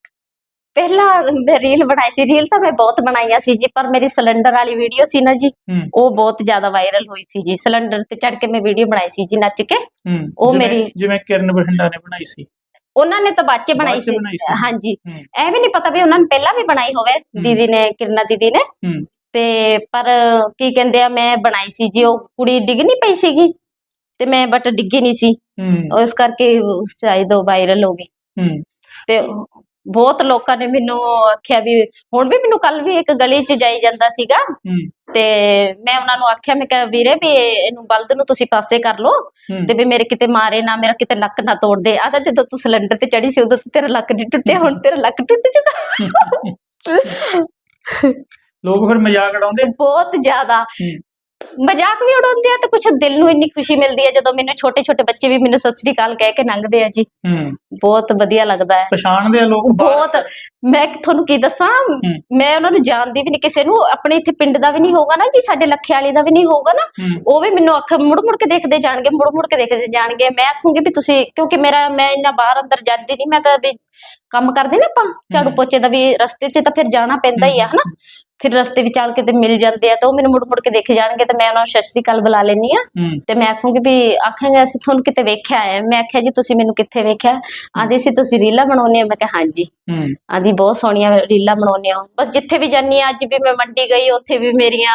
ਪਹਿਲਾਂ ਮੈਂ ਰੀਲ ਬਣਾਈ ਸੀ। ਰੀਲ ਤਾਂ ਮੈਂ ਬਹੁਤ ਬਣਾਈਆਂ ਸੀ ਜੀ ਪਰ ਮੇਰੀ ਸਿਲੰਡਰ ਵਾਲੀ ਵੀਡੀਓ ਸੀ ਨਾ ਜੀ ਹੂੰ, ਉਹ ਬਹੁਤ ਜ਼ਿਆਦਾ ਵਾਇਰਲ ਹੋਈ ਸੀ ਜੀ। ਸਿਲੰਡਰ ਤੇ ਚੜ ਕੇ ਮੈਂ ਵੀਡੀਓ ਬਣਾਈ ਸੀ ਜੀ ਨੱਚ ਕੇ। ਹੂੰ। ਉਹ ਜਿਵੇਂ- ਮੇਰੀ- ਜਿਵੇਂ ਕਿਰਨ ਬਠਿੰਡਾ ਨੇ ਬਣਾਈ ਸੀ। ਉਹਨਾਂ ਨੇ ਤਾਂ ਬਾਅਦ 'ਚ ਬਣਾਈ ਬਾਅਦ 'ਚ ਸੀ। ਬਣਾਈ ਸੀ। ਹਾਂਜੀ। ਹੂੰ, ਐ ਵੀ ਨਹੀਂ ਪਤਾ ਵੀ ਉਹਨਾਂ ਨੇ ਪਹਿਲਾਂ ਵੀ ਬਣਾਈ ਹੋਵੇ ਦੀਦੀ ਨੇ ਕਿਰਨਾ ਦੀਦੀ ਨੇ। ਹੂੰ, ਤੇ ਪਰ ਕੀ ਕਹਿੰਦੇ ਆ ਮੈਂ ਬਣਾਈ ਸੀ ਜੀ ਉਹ ਕੁੜੀ ਡਿੱਗ ਨਹੀਂ ਪਈ ਸੀਗੀ। ਤੇ ਮੈਂ ਬਟ ਡਿੱਗੀ ਨਹੀਂ ਸੀ। ਹੂੰ, ਉਸ ਕਰਕੇ ਉਹ ਸ਼ਾਇਦ ਉਹ ਵਾਇਰਲ ਹੋ ਗਈ। ਹੂੰ, ਤੇ ਬਹੁਤ ਲੋਕਾਂ ਨੇ ਮੈਨੂੰ ਆਖਿਆ ਵੀ ਹੁਣ ਵੀ ਮੈਨੂੰ ਕੱਲ ਵੀ ਇੱਕ ਗਲੀ 'ਚ ਜਾਈ ਜਾਂਦਾ ਸੀਗਾ। ਤੇ ਮੈਂ ਉਹਨਾਂ ਨੂੰ ਆਖਿਆ ਮੈਂ ਕਿਹਾ ਵੀਰੇ ਵੀ ਇਹਨੂੰ ਬਲਦ ਨੂੰ ਤੁਸੀਂ ਪਾਸੇ ਕਰ ਲਓ ਹੂੰ। ਤੇ ਵੀ ਮੇਰੇ ਕਿਤੇ ਮਾਰੇ ਨਾ ਮੇਰਾ ਕਿਤੇ ਲੱਕ ਨਾ ਤੋੜ ਦੇ। ਆ ਤਾਂ ਜਦੋਂ ਤੂੰ ਸਿਲੰਡਰ ਤੇ ਚੜੀ ਸੀ ਉਦੋਂ ਤਾਂ ਤੇਰਾ ਲੱਕ ਨਹੀਂ ਟੁੱਟਿਆ ਹੁਣ ਤੇਰਾ ਲੱਕ ਟੁੱਟ ਚੁੱਕਾ। ਲੋਕ ਫਿਰ ਮਜ਼ਾਕ ਉਡਾਉਂਦੇ। ਬਹੁਤ ਜ਼ਿਆਦਾ। ਮਜ਼ਾਕ ਵੀ ਉਡਾਉਂਦੇ ਆ ਤੇ ਕੁਛ ਦਿਲ ਨੂੰ ਇੰਨੀ ਖੁਸ਼ੀ ਮਿਲਦੀ ਹੈ ਜਦੋਂ ਮੈਨੂੰ ਛੋਟੇ ਛੋਟੇ ਬੱਚੇ ਵੀ ਮੈਨੂੰ ਸਤਿ ਸ੍ਰੀ ਅਕਾਲ ਕਹਿ ਕੇ ਲੰਘਦੇ ਆ ਜੀ। ਹੂੰ। ਬਹੁਤ ਵਧੀਆ ਲੱਗਦਾ ਹੈ। ਪਛਾਣਦੇ ਆ ਲੋਕ ਬਾਹਰ? ਬਹੁਤ। ਮੈਂ ਤੁਹਾਨੂੰ ਕੀ ਦੱਸਾਂ? ਮੈਂ ਉਹਨਾਂ ਨੂੰ ਜਾਣਦੀ ਵੀ ਨਹੀਂ ਕਿਸੇ ਨੂੰ ਆਪਣੇ ਇੱਥੇ ਪਿੰਡ ਦਾ ਵੀ ਨਹੀਂ ਹੋਊਗਾ ਨਾ ਜੀ ਸਾਡੇ ਲੱਖੇ ਵਾਲੀ ਦਾ ਵੀ ਨਹੀਂ ਹੋਊਗਾ ਨਾ। ਹੂੰ, ਉਹ ਵੀ ਮੈਨੂੰ ਅੱਖ ਮੁੜ ਮੁੜ ਕੇ ਦੇਖਦੇ ਜਾਣਗੇ ਮੁੜ ਮੁੜ ਕੇ ਦੇਖਦੇ ਜਾਣਗੇ। ਮੈਂ ਆਖੂੰਗੀ ਵੀ ਤੁਸੀਂ ਕਿਉਂਕਿ ਮੇਰਾ ਮੈਂ ਇੰਨਾ ਬਾਹਰ ਅੰਦਰ ਜਾਂਦੀ ਨਹੀਂ ਮੈਂ ਤਾਂ ਵੀ ਕੰਮ ਕਰਦੇ ਨਾ ਆਪਾਂ ਝਾੜੂ। ਪੋਚੇ ਦਾ ਵੀ ਰਸਤੇ 'ਚ ਤਾਂ ਫਿਰ ਜਾਣਾ ਪੈਂਦਾ ਹੀ ਆ ਹਨਾ? ਫਿਰ ਰਸਤੇ ਵਿੱਚ ਕੇ ਤੇ ਮਿਲ ਜਾਂਦੇ ਆ ਤਾਂ ਉਹ ਮੈਨੂੰ ਮੁੜ ਮੁੜ ਕੇ ਦੇਖ ਜਾਣਗੇ ਤੇ ਮੈਂ ਉਹਨਾਂ ਨੂੰ ਸਤਿ ਸ਼੍ਰੀ ਅਕਾਲ ਬੁਲਾ ਲੈਣੀ ਆ ਹੂੰ, ਤੇ ਮੈਂ ਆਖੂੰਗੀ ਵੀ ਆਖਾਂਗੇ ਅਸੀਂ ਤੁਹਾਨੂੰ ਕਿਤੇ ਵੇਖਿਆ ਹੈ? ਮੈਂ ਆਖਿਆ ਜੀ ਤੁਸੀਂ ਮੈਨੂੰ ਕਿੱਥੇ ਵੇਖਿਆ? ਆਂਦੀ ਸੀ ਤੁਸੀਂ ਰੀਲਾਂ ਬਣਾਉਂਦੇ ਆ ਮੈਂ ਕਿਹਾ ਹਾਂਜੀ। ਹੂੰ, ਆਂਦੀ ਬਹੁਤ ਸੋਹਣੀਆਂ ਰੀਲਾਂ ਬਣਾਉਂਦੇ ਹੋ। ਬਸ ਜਿੱਥੇ ਵੀ ਜਾਂਦੀ ਆ ਅੱਜ ਵੀ ਮੈਂ ਮੰਡੀ ਗਈ ਉੱਥੇ ਵੀ ਮੇਰੀਆਂ